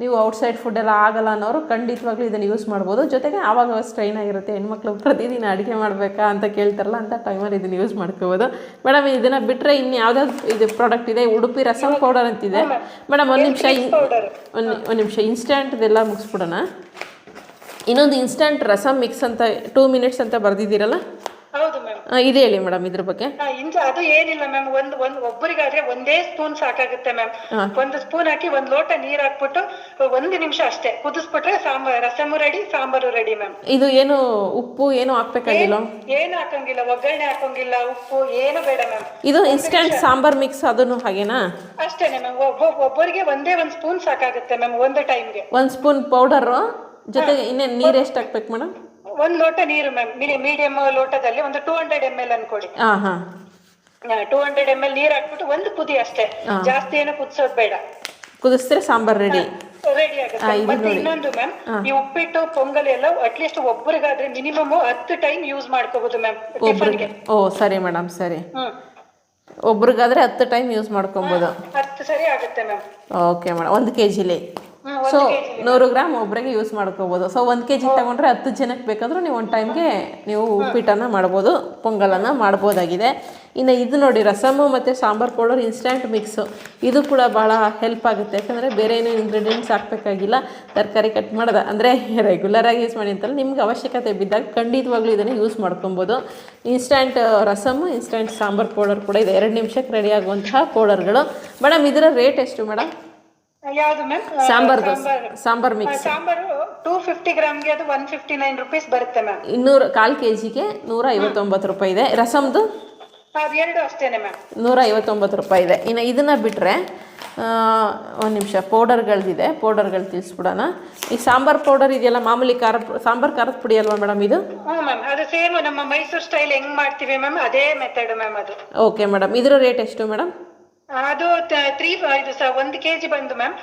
ನೀವು ಔಟ್ಸೈಡ್ ಫುಡ್ ಎಲ್ಲ ಆಗಲ್ಲ ಅನ್ನೋರು ಖಂಡಿತವಾಗ್ಲೂ ಇದನ್ನು ಯೂಸ್ ಮಾಡ್ಬೋದು. ಜೊತೆಗೆ ಆವಾಗ ಸ್ಟ್ರೈನ್ ಆಗಿರುತ್ತೆ ಹೆಣ್ಮಕ್ಳು ಪ್ರತಿದಿನ ಅಡುಗೆ ಮಾಡಬೇಕಾ ಅಂತ ಕೇಳ್ತಾರಲ್ಲ ಅಂತ ಟೈಮಲ್ಲಿ ಇದನ್ನು ಯೂಸ್ ಮಾಡ್ಕೋಬೋದು. ಮೇಡಮ್ ಇದನ್ನು ಬಿಟ್ಟರೆ ಇನ್ನು ಯಾವುದಾದ್ರು ಇದು ಪ್ರಾಡಕ್ಟ್ ಇದೆ? ಉಡುಪಿ ರಸಂ ಪೌಡರ್ ಅಂತಿದೆ. ಮೇಡಮ್ ಒಂದು ನಿಮಿಷ ಒಂದು ಒಂದು ನಿಮಿಷ ಇನ್ಸ್ಟಂಟ್ದೆಲ್ಲ ಮುಗಿಸ್ಬಿಡೋಣ. ಇನ್ನೊಂದು ಇನ್ಸ್ಟಂಟ್ ರಸಮ್ ಮಿಕ್ಸ್ ಅಂತ ಟೂ ಮಿನಿಟ್ಸ್ ಅಂತ ಬರೆದಿದ್ದೀರಲ್ಲ? ಹೌದು ಮ್ಯಾಮ್ ಇದು ಹೇಳಿ ಮೇಡಮ್ ಇದ್ರ ಬಗ್ಗೆ. ಇಂಜ ಅದು ಏನಿಲ್ಲ ಮ್ಯಾಮ್ ಒಂದ್ ಒಂದ್ ಒಬ್ಬರಿಗಾದ್ರೆ ಒಂದೇ ಸ್ಪೂನ್ ಸಾಕಾಗುತ್ತೆ ಮ್ಯಾಮ್ ಒಂದು ಸ್ಪೂನ್ ಹಾಕಿ ಒಂದ್ ಲೋಟ ನೀರ್ ಹಾಕ್ಬಿಟ್ಟು ಒಂದು ನಿಮಿಷ ಅಷ್ಟೇ ಕುದಿಸ್ಬಿಟ್ರೆ sambar rasam ready sambar ready ma'am ಇದು ಏನು ಉಪ್ಪು ಏನು ಹಾಕ್ಬೇಕಾಗಿಲ್ಲ? ಏನು ಹಾಕಂಗಿಲ್ಲ ಒಗ್ಗರಣೆ ಹಾಕಂಗಿಲ್ಲ ಉಪ್ಪು ಏನು ಬೇಡ ಮ್ಯಾಮ್ ಇದು ಇನ್ಸ್ಟಂಟ್ ಸಾಂಬಾರ್ ಮಿಕ್ಸ್ ಅದನ್ನು ಹಾಗೇನಾ? ಅಷ್ಟೇನೆ ಮ್ಯಾಮ್ ಒಬ್ಬ ಒಬ್ಬರಿಗೆ ಒಂದೇ ಒಂದ್ ಸ್ಪೂನ್ ಸಾಕಾಗುತ್ತೆ ಮ್ಯಾಮ್ ಒಂದು ಟೈಮ್ಗೆ ಒಂದ್ ಸ್ಪೂನ್ ಪೌಡರ್ ಜೊತೆಗೆ ಇನ್ನೇನು ನೀರ್ ಎಷ್ಟು ಹಾಕ್ಬೇಕು ಮೇಡಮ್ ಒಂದ್ ಲೋಟ ನೀರು ಮ್ಯಾಮ್ ಮೀಡಿಯಂ ಲೋಟದಲ್ಲಿ ಒಂದು ಟೂ ಹಂಡ್ರೆಡ್ ಎಂ ಎಲ್ ಅನ್ಕೊಳ್ಳಿ. ಟೂ ಹಂಡ್ರೆಡ್ ಎಂ ಎಲ್ ನೀರ್ ಹಾಕ್ಬಿಟ್ಟು ಒಂದು ಕುದಿ ಅಷ್ಟೇ. ಜಾಸ್ತಿ ಏನು ಕುದಿಸೋದ್ ಬೇಡ. ಕುದಿಸಿದ್ರೆ ಸಾಂಬಾರ್ ರೆಡಿ ರೆಡಿ ಆಗುತ್ತೆ. ಮತ್ತೆ ಇನ್ನೊಂದು ಮ್ಯಾಮ್ ಈ ಉಪ್ಪಿಟ್ಟು ಪೊಂಗಲ್ ಎಲ್ಲ ಅಟ್ಲೀಸ್ಟ್ ಒಬ್ಬರಿಗಾದ್ರೆ ಮಿನಿಮಮ್ ಹತ್ತು ಟೈಮ್ ಯೂಸ್ ಮಾಡ್ಕೋಬಹುದು ಮ್ಯಾಮ್ ಟಿಫನ್ಗೆ ಓ ಸರಿ ಮೇಡಮ್ ಸರಿ. ಒಬ್ರಿಗಾದ್ರೆ ಹತ್ತು ಟೈಮ್ ಯೂಸ್ ಮಾಡ್ಕೊಬೋದು. ಹತ್ತು ಸರಿ ಆಗುತ್ತೆ ಮ್ಯಾಮ್ ಓಕೆ ಮೇಡಮ್ ಒಂದು ಕೆ ಜಿಲಿ ಸೊ ನೂರು ಗ್ರಾಮ್ ಒಬ್ಬರಿಗೆ ಯೂಸ್ ಮಾಡ್ಕೋಬೋದು. ಸೊ ಒಂದು ಕೆ ಜಿ ತಗೊಂಡ್ರೆ ಹತ್ತು ಜನಕ್ಕೆ ಬೇಕಾದರೂ ನೀವು ಒಂದು ಟೈಮ್ಗೆ ನೀವು ಉಪ್ಪಿಟ್ಟನ್ನು ಮಾಡ್ಬೋದು ಪೊಂಗಲನ್ನು ಮಾಡ್ಬೋದಾಗಿದೆ. ಇನ್ನು ಇದು ನೋಡಿ ರಸಮು ಮತ್ತು ಸಾಂಬಾರು ಪೌಡರ್ ಇನ್ಸ್ಟ್ಯಾಂಟ್ ಮಿಕ್ಸು ಇದು ಕೂಡ ಭಾಳ ಹೆಲ್ಪ್ ಆಗುತ್ತೆ. ಯಾಕಂದರೆ ಬೇರೆ ಏನು ಇಂಗ್ರೀಡಿಯೆಂಟ್ಸ್ ಹಾಕಬೇಕಾಗಿಲ್ಲ. ತರಕಾರಿ ಕಟ್ ಮಾಡೋದು ಅಂದರೆ ರೆಗ್ಯುಲರಾಗಿ ಯೂಸ್ ಮಾಡಿ ಅಂತಲ್ಲ ನಿಮ್ಗೆ ಅವಶ್ಯಕತೆ ಬಿದ್ದಾಗ ಖಂಡಿತವಾಗ್ಲೂ ಇದನ್ನು ಯೂಸ್ ಮಾಡ್ಕೊಬೋದು. Instant rasam instant sambar powder ಕೂಡ ಇದೆ. ಎರಡು ನಿಮಿಷಕ್ಕೆ ರೆಡಿ ಆಗುವಂತಹ ಪೌಡರ್ಗಳು. ಮೇಡಮ್ ಇದರ ರೇಟ್ ಎಷ್ಟು ಮೇಡಮ್ ಯಾವ್ದು ma'am ಸಾಂಬಾರ್ದು. Sambar. Mix sambar two fifty ಗ್ರಾಮ್ಗೆ ಅದು ಒನ್ ಫಿಫ್ಟಿ ನೈನ್ ರುಪೀಸ್ ಬರುತ್ತೆ ಮ್ಯಾಮ್ ಇನ್ನೂರು ಕಾಲು ಕೆ ಜಿಗೆ ನೂರ ಐವತ್ತೊಂಬತ್ತು ರೂಪಾಯಿ ಇದೆ. ರಸಮ್ದು? ಅದು ಎರಡು ಅಷ್ಟೇನೆ ಮ್ಯಾಮ್ ನೂರ ಐವತ್ತೊಂಬತ್ತು ರೂಪಾಯಿ ಇದೆ. ಇನ್ನು ಇದನ್ನು ಬಿಟ್ಟರೆ ಒಂದು ನಿಮಿಷ ಪೌಡರ್ಗಳದಿದೆ. ಪೌಡರ್ಗಳು ತಿಳಿಸ್ಬಿಡೋಣ. ಈ ಸಾಂಬಾರ್ ಪೌಡರ್ ಇದೆಯಲ್ಲ ಮಾಮೂಲಿ ಖಾರ ಸಾಂಬಾರ್ ಖಾರದ ಪುಡಿ ಅಲ್ವಾ ಮೇಡಮ್ ಇದು? ಹ್ಞೂ ಮ್ಯಾಮ್ ಅದು ಸೇಮ್ ನಮ್ಮ ಮೈಸೂರು ಸ್ಟೈಲ್ ಹೆಂಗ್ ಮಾಡ್ತೀವಿ ಮ್ಯಾಮ್ ಅದೇ ಮೆಥಡ್ ಮ್ಯಾಮ್ ಅದು. ಓಕೆ ಮೇಡಮ್ ಇದರ ರೇಟ್ ಎಷ್ಟು ಮೇಡಮ್ ಅದು ತ್ರೀ ಇದು ಸ ಒಂದು ಕೆ ಜಿ ಬಂದು ma'am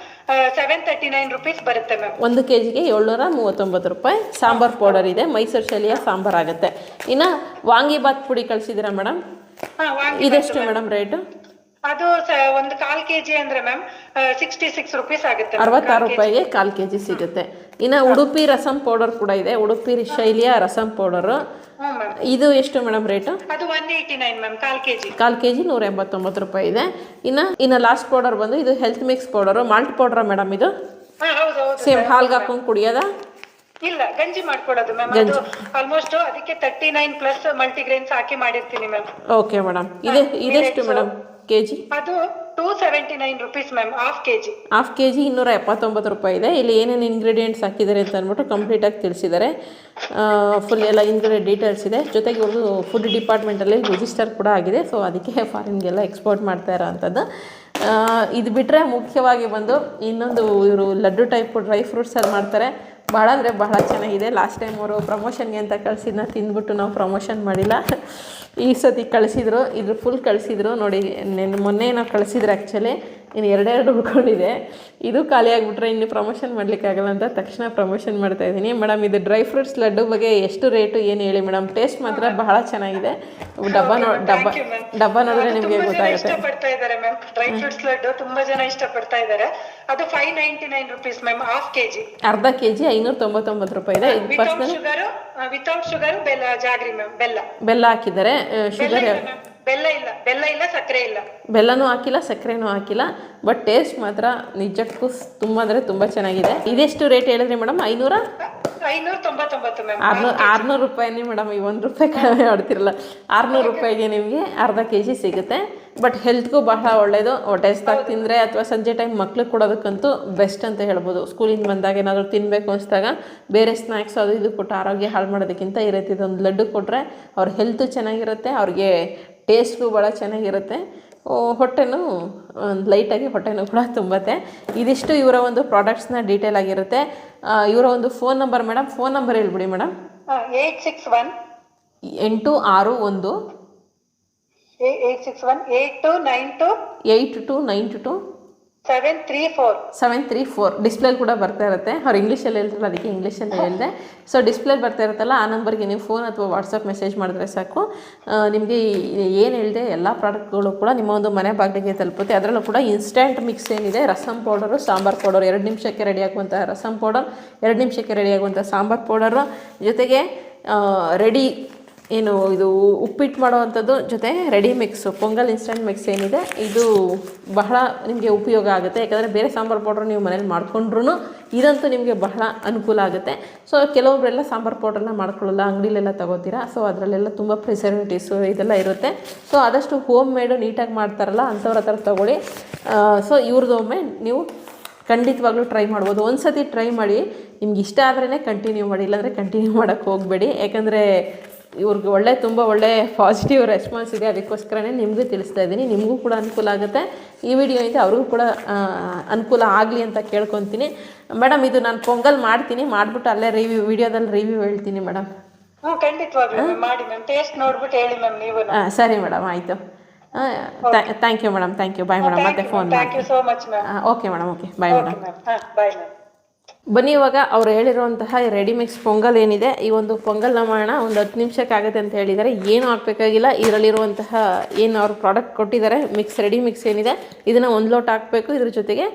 seven thirty nine rupees ಬರುತ್ತೆ ಮ್ಯಾಮ್ ಒಂದು ಕೆ ಜಿಗೆ ಏಳ್ನೂರ ಮೂವತ್ತೊಂಬತ್ತು ರೂಪಾಯಿ ಸಾಂಬಾರ್ ಪೌಡರ್ ಇದೆ ಮೈಸೂರು ಶೈಲಿಯ ಸಾಂಬಾರ್ ಆಗುತ್ತೆ. ಇನ್ನು ವಾಂಗಿಬಾತ್ ಪುಡಿ ಕಳಿಸಿದ್ದೀರಾ ಮೇಡಮ್ ಇದೆಷ್ಟು ಮೇಡಮ್ ರೇಟು ಅದು ಒಂದು ಕಾಲ್ ಕೆ ಜಿ ಅಂದ್ರೆ ಮ್ಯಾಮ್ ಸಿಕ್ಸ್ಟಿ ಸಿಕ್ಸ್ ರುಪೀಸ್ ಆಗುತ್ತೆ. ಅರವತ್ತಾರು ರೂಪಾಯಿಗೆ ಕಾಲು ಕೆ ಜಿ ಸಿಗುತ್ತೆ. ಇನ್ನು ಉಡುಪಿ ರಸಂ ಪೌಡರ್ ಕೂಡ ಇದೆ. ಉಡುಪಿ ಶೈಲಿಯ ರಸಂ ಪೌಡರು. ಇದು ಎಷ್ಟು ಮೇಡಮ್ ರೇಟ್? ಅದು ಒನ್ ಏಯ್ಟಿ ನೈನ್ ಮ್ಯಾಮ್ ಕಾಲ್ ಕೆಜಿ. ಕಾಲು ಕೆ ಜಿ ನೂರ ಎಂಬತ್ತೊಂಬತ್ತು ರೂಪಾಯಿ ಇದೆ. ಇನ್ನ ಇನ್ನ ಲಾಸ್ಟ್ ಪೌಡರ್ ಬಂದು ಇದು health mix powder. Malt powder madam ಇದು? ಸೇಮ್ ಹಾಲ್ಗೆ ಹಾಕೊಂಡು ಕುಡಿಯೋದ? ಇಲ್ಲ ಗಂಜಿ ಮಾಡ್ಕೊಡೋದು ಮ್ಯಾಮ್ ಅದು ಆಲ್ಮೋಸ್ಟ್ ಅದಕ್ಕೆ ತರ್ಟಿ ನೈನ್ ಪ್ಲಸ್ ಮಲ್ಟಿಗ್ರೇನ್ಸ್ ಹಾಕಿ ಮಾಡಿರ್ತೀನಿ ಮ್ಯಾಮ್ ಓಕೆ ಮೇಡಮ್ ಇದೆ ಇದೆಷ್ಟು ಮೇಡಮ್ ಕೆ ಜಿ ಅದು two seventy nine rupees ma'am half K G half K G ಇನ್ನೂರ ಎಪ್ಪತ್ತೊಂಬತ್ತು ರೂಪಾಯಿ ಇದೆ. ಇಲ್ಲಿ ಏನೇನು ಇಂಗ್ರೀಡಿಯೆಂಟ್ಸ್ ಹಾಕಿದ್ದಾರೆ ಅಂತ ಅಂದ್ಬಿಟ್ಟು ಕಂಪ್ಲೀಟಾಗಿ ತಿಳಿಸಿದ್ದಾರೆ. ಫುಲ್ ಎಲ್ಲ ಇಂಗ್ರೀಡಿಯೆಂಟ್ ಡೀಟೇಲ್ಸ್ ಇದೆ. ಜೊತೆಗೆ ಇವ್ರದ್ದು ಫುಡ್ ಡಿಪಾರ್ಟ್ಮೆಂಟಲ್ಲಿ ರಿಜಿಸ್ಟರ್ ಕೂಡ ಆಗಿದೆ. ಸೊ ಅದಕ್ಕೆ ಫಾರಿನ್ಗೆಲ್ಲ ಎಕ್ಸ್ಪೋರ್ಟ್ ಮಾಡ್ತಾ ಇರೋವಂಥದ್ದು. ಇದು ಬಿಟ್ಟರೆ ಮುಖ್ಯವಾಗಿ ಬಂದು ಇನ್ನೊಂದು ಇವರು ಲಡ್ಡು ಟೈಪ್ ಡ್ರೈ ಫ್ರೂಟ್ಸಲ್ಲಿ ಮಾಡ್ತಾರೆ. ಭಾಳ ಅಂದರೆ ಬಹಳ ಚೆನ್ನಾಗಿದೆ. ಲಾಸ್ಟ್ ಟೈಮ್ ಅವರು ಪ್ರಮೋಷನ್ಗೆ ಅಂತ ಕಳಿಸಿದ್ನ ತಿಂದ್ಬಿಟ್ಟು ನಾವು ಪ್ರಮೋಷನ್ ಮಾಡಿಲ್ಲ. ಈ ಸತಿ ಕಳಿಸಿದ್ರು ಇದ್ರ ಫುಲ್ ಕಳಿಸಿದ್ರು. ನೋಡಿ ನೆನ್ನೆ ಮೊನ್ನೆ ನಾವು ಕಳಿಸಿದ್ರು ಆ್ಯಕ್ಚುಲಿ ಇನ್ನು ಎರಡೆರಡು ಉಳ್ಕೊಂಡಿದೆ. ಇದು ಖಾಲಿ ಆಗಿಬಿಟ್ರೆ ಇನ್ನು ಪ್ರಮೋಷನ್ ಮಾಡಲಿಕ್ಕಾಗಲ್ಲ ಅಂತ ತಕ್ಷಣ ಪ್ರಮೋಷನ್ ಮಾಡ್ತಾ ಇದ್ದೀನಿ. ಮೇಡಮ್ ಇದು ಡ್ರೈ ಫ್ರೂಟ್ಸ್ ಲಡ್ಡು ಬಗ್ಗೆ ಎಷ್ಟು ರೇಟು ಏನು ಹೇಳಿ ಮೇಡಮ್ ಟೇಸ್ಟ್ ಮಾತ್ರ ಬಹಳ ಚೆನ್ನಾಗಿದೆ. ಡಬ್ಬ ನೋ ಡಬ್ಬ ಡಬ್ಬ ನೋಡಿದ್ರೆ ನಿಮಗೆ ಗೊತ್ತಾಗುತ್ತೆ. ಇಷ್ಟಪಡ್ತಾ ಇದ್ದಾರೆ ಮ್ಯಾಮ್ ಡ್ರೈ ಫ್ರೂಟ್ಸ್ ಲಡ್ಡು ತುಂಬಾ ಜನ ಇಷ್ಟಪಡ್ತಾ ಇದ್ದಾರೆ. ಅದು five ninety nine rupees ma'am half K G ಅರ್ಧ ಕೆ ಜಿ ಐನೂರ ತೊಂಬತ್ತೊಂಬತ್ತು ರೂಪಾಯಿ ಇದೆ. ಇದು ಪರ್ಸನಲ್ ವಿತೌಟ್ ಶುಗರ್ ಬೆಲ್ಲ ಜಾಗ್ರಿ ಮ್ಯಾಮ್ ಬೆಲ್ಲ. ಬೆಲ್ಲ ಹಾಕಿದ್ದಾರೆ. ಶುಗರ್ ಬೆಲ್ಲ ಇಲ್ಲ ಬೆಲ್ಲ ಇಲ್ಲ ಸಕ್ಕರೆ ಇಲ್ಲ. ಬೆಲ್ಲನೂ ಹಾಕಿಲ್ಲ ಸಕ್ಕರೆನೂ ಹಾಕಿಲ್ಲ. ಬಟ್ ಟೇಸ್ಟ್ ಮಾತ್ರ ನಿಜಕ್ಕೂ ತುಂಬಾ ತುಂಬ ಅಂದರೆ ತುಂಬ ಚೆನ್ನಾಗಿದೆ. ಇದೆಷ್ಟು ರೇಟ್ ಹೇಳಿದ್ರಿ ಮೇಡಮ್ ಐನೂರ? ಐನೂರ ತೊಂಬತ್ತೊಂಬತ್ತು ಮ್ಯಾಮ್. ಆರ್ನೂರು ಆರ್ನೂರು ರೂಪಾಯಿನೇ ಮೇಡಮ್ ಈ ಒಂದು ರೂಪಾಯಿ ಕಡಿಮೆ ಮಾಡ್ತಿರಲ್ಲ. ಆರ್ನೂರು ರೂಪಾಯಿಗೆ ನಿಮಗೆ ಅರ್ಧ ಕೆ ಜಿ ಸಿಗುತ್ತೆ. ಬಟ್ ಹೆಲ್ತ್ಗೂ ಬಹಳ ಒಳ್ಳೆಯದು ಹೊಟ್ಟೆ ಹಸ್ದಾಗ ತಿಂದರೆ ಅಥವಾ ಸಂಜೆ ಟೈಮ್ ಮಕ್ಳಿಗೆ ಕೊಡೋದಕ್ಕಂತೂ ಬೆಸ್ಟ್ ಅಂತ ಹೇಳ್ಬೋದು. ಸ್ಕೂಲಿಂದ ಬಂದಾಗ ಏನಾದರೂ ತಿನ್ನಬೇಕು ಅನಿಸಿದಾಗ ಬೇರೆ ಸ್ನ್ಯಾಕ್ಸ್ ಅದು ಇದು ಕೊಟ್ಟು ಆರೋಗ್ಯ ಹಾಳು ಮಾಡೋದಕ್ಕಿಂತ ಈ ರೀತಿ ಒಂದು ಲಡ್ಡು ಕೊಟ್ಟರೆ ಅವ್ರ ಹೆಲ್ತು ಚೆನ್ನಾಗಿರುತ್ತೆ ಅವ್ರಿಗೆ ಟೇಸ್ಟು ಭಾಳ ಚೆನ್ನಾಗಿರುತ್ತೆ. ಹೊಟ್ಟೆನೂ ಒಂದು ಲೈಟಾಗಿ ಹೊಟ್ಟೆನೂ ಕೂಡ ತುಂಬತ್ತೆ. ಇದಿಷ್ಟು ಇವರ ಒಂದು ಪ್ರಾಡಕ್ಟ್ಸ್ನ ಡೀಟೇಲ್ ಆಗಿರುತ್ತೆ. ಇವರ ಒಂದು phone number madam phone number ಹೇಳ್ಬಿಡಿ ಮೇಡಮ್ ಏಟ್ ಸಿಕ್ಸ್ ಒನ್ ಎಂಟು ಆರು ಒಂದು eight six one eight two nine two eight two nine two two seven three four. Seven three four ಡಿಸ್ಪ್ಲೇಲಿ ಕೂಡ ಬರ್ತಾ ಇರುತ್ತೆ. ಅವ್ರು ಇಂಗ್ಲೀಷಲ್ಲಿ ಹೇಳ್ತಾರಲ್ಲ ಅದಕ್ಕೆ ಇಂಗ್ಲೀಷಲ್ಲಿ ಹೇಳಿದೆ. ಸೊ ಡಿಸ್ಪ್ಲೇಲಿ ಬರ್ತಾ ಇರುತ್ತಲ್ಲ ಆ ನಂಬರ್ಗೆ ನೀವು ಫೋನ್ ಅಥವಾ ವಾಟ್ಸಪ್ ಮೆಸೇಜ್ ಮಾಡಿದ್ರೆ ಸಾಕು. ನಿಮಗೆ ಏನು ಹೇಳಿದೆ ಎಲ್ಲ ಪ್ರಾಡಕ್ಟ್ಗಳು ಕೂಡ ನಿಮ್ಮ ಒಂದು ಮನೆ ಬಾಗಿಲಿಗೆ ತಲುಪುತ್ತೆ. ಅದರಲ್ಲೂ ಕೂಡ ಇನ್ಸ್ಟಂಟ್ ಮಿಕ್ಸ್ ಏನಿದೆ ರಸಂ ಪೌಡರು ಸಾಂಬಾರ್ ಪೌಡರ್ ಎರಡು ನಿಮಿಷಕ್ಕೆ ರೆಡಿ ಆಗುವಂಥ ರಸಂ ಪೌಡರ್ ಎರಡು ನಿಮಿಷಕ್ಕೆ ರೆಡಿ ಆಗುವಂಥ ಸಾಂಬಾರ್ ಪೌಡರು ಜೊತೆಗೆ ರೆಡಿ ಏನು, ಇದು ಉಪ್ಪಿಟ್ಟು ಮಾಡೋವಂಥದ್ದು ಜೊತೆ ready mix pongal instant mix ಏನಿದೆ, ಇದು ಬಹಳ ನಿಮಗೆ ಉಪಯೋಗ ಆಗುತ್ತೆ. ಯಾಕಂದರೆ ಬೇರೆ ಸಾಂಬಾರು ಪೌಡ್ರ್ ನೀವು ಮನೇಲಿ ಮಾಡ್ಕೊಂಡ್ರೂ ಇದಂತೂ ನಿಮಗೆ ಬಹಳ ಅನುಕೂಲ ಆಗುತ್ತೆ. ಸೊ ಕೆಲವೊಬ್ಬರೆಲ್ಲ ಸಾಂಬಾರು ಪೌಡ್ರನ್ನ ಮಾಡ್ಕೊಳ್ಳಲ್ಲ, ಅಂಗಡಿಲೆಲ್ಲ ತಗೋತೀರಾ? ಸೊ ಅದರಲ್ಲೆಲ್ಲ ತುಂಬ ಪ್ರಿಸರ್ವೇಟಿವ್ಸು ಇದೆಲ್ಲ ಇರುತ್ತೆ. ಸೊ ಆದಷ್ಟು ಹೋಮ್ ಮೇಡು ನೀಟಾಗಿ ಮಾಡ್ತಾರಲ್ಲ, ಅಂಥವ್ರ ಹತ್ರ ತೊಗೊಳ್ಳಿ. ಸೊ ಇವ್ರದ್ದೊಮ್ಮೆ ನೀವು ಖಂಡಿತವಾಗ್ಲೂ ಟ್ರೈ ಮಾಡ್ಬೋದು. ಒಂದು ಸತಿ ಟ್ರೈ ಮಾಡಿ, ನಿಮ್ಗೆ ಇಷ್ಟ ಆದ್ರೇ ಕಂಟಿನ್ಯೂ ಮಾಡಿ, ಇಲ್ಲಾಂದರೆ ಕಂಟಿನ್ಯೂ ಮಾಡೋಕ್ಕೆ ಹೋಗಬೇಡಿ. ಯಾಕಂದರೆ ಇವ್ರಿಗೆ ಒಳ್ಳೆ ತುಂಬ ಒಳ್ಳೆ ಪಾಸಿಟಿವ್ ರೆಸ್ಪಾನ್ಸ್ ಇದೆ. ಅದಕ್ಕೋಸ್ಕರನೇ ನಿಮಗೂ ತಿಳಿಸ್ತಾ ಇದ್ದೀನಿ. ನಿಮಗೂ ಕೂಡ ಅನುಕೂಲ ಆಗುತ್ತೆ. ಈ ವಿಡಿಯೋ ಇದೆ ಅವ್ರಿಗೂ ಕೂಡ ಅನುಕೂಲ ಆಗಲಿ ಅಂತ ಕೇಳ್ಕೊತೀನಿ. ಮೇಡಮ್ ಇದು ನಾನು ಪೊಂಗಲ್ ಮಾಡ್ತೀನಿ. ಮಾಡಿಬಿಟ್ಟು ಅಲ್ಲೇ ರಿವ್ಯೂ ವಿಡಿಯೋದಲ್ಲಿ ರಿವ್ಯೂ ಹೇಳ್ತೀನಿ ಮೇಡಮ್ ಹ್ಮ್ ಖಂಡಿತವಾಗ್ಲೂ ಮ್ಯಾಮ್ ಮಾಡಿ ಮ್ಯಾಮ್ ಟೇಸ್ಟ್ ನೋಡ್ಬಿಟ್ಟು ಹೇಳಿ ಮ್ಯಾಮ್ ನೀವು ಹಾಂ ಸರಿ ಮೇಡಮ್ ಆಯಿತು. Thank you madam thank you bye madam ಮತ್ತೆ phone thank you so much ma'am okay madam okay bye madam bye ma'am ಬನ್ನಿ, ಇವಾಗ ಅವ್ರು ಹೇಳಿರುವಂತಹ ರೆಡಿಮಿಕ್ಸ್ ಪೊಂಗಲ್ ಏನಿದೆ, ಈ ಒಂದು ಪೊಂಗಲ್ನ ಮಾಡೋಣ, ಒಂದು ಹತ್ತು ನಿಮಿಷಕ್ಕಾಗುತ್ತೆ ಅಂತ ಹೇಳಿದ್ದಾರೆ. ಏನು ಹಾಕಬೇಕಾಗಿಲ್ಲ. ಇದರಲ್ಲಿರುವಂತಹ ಏನು ಅವ್ರು ಪ್ರಾಡಕ್ಟ್ ಕೊಟ್ಟಿದ್ದಾರೆ ಮಿಕ್ಸ್ ರೆಡಿ ಮಿಕ್ಸ್ ಏನಿದೆ, ಇದನ್ನು ಒಂದು ಲೋಟ ಹಾಕಬೇಕು. ಇದ್ರ ಜೊತೆಗೆ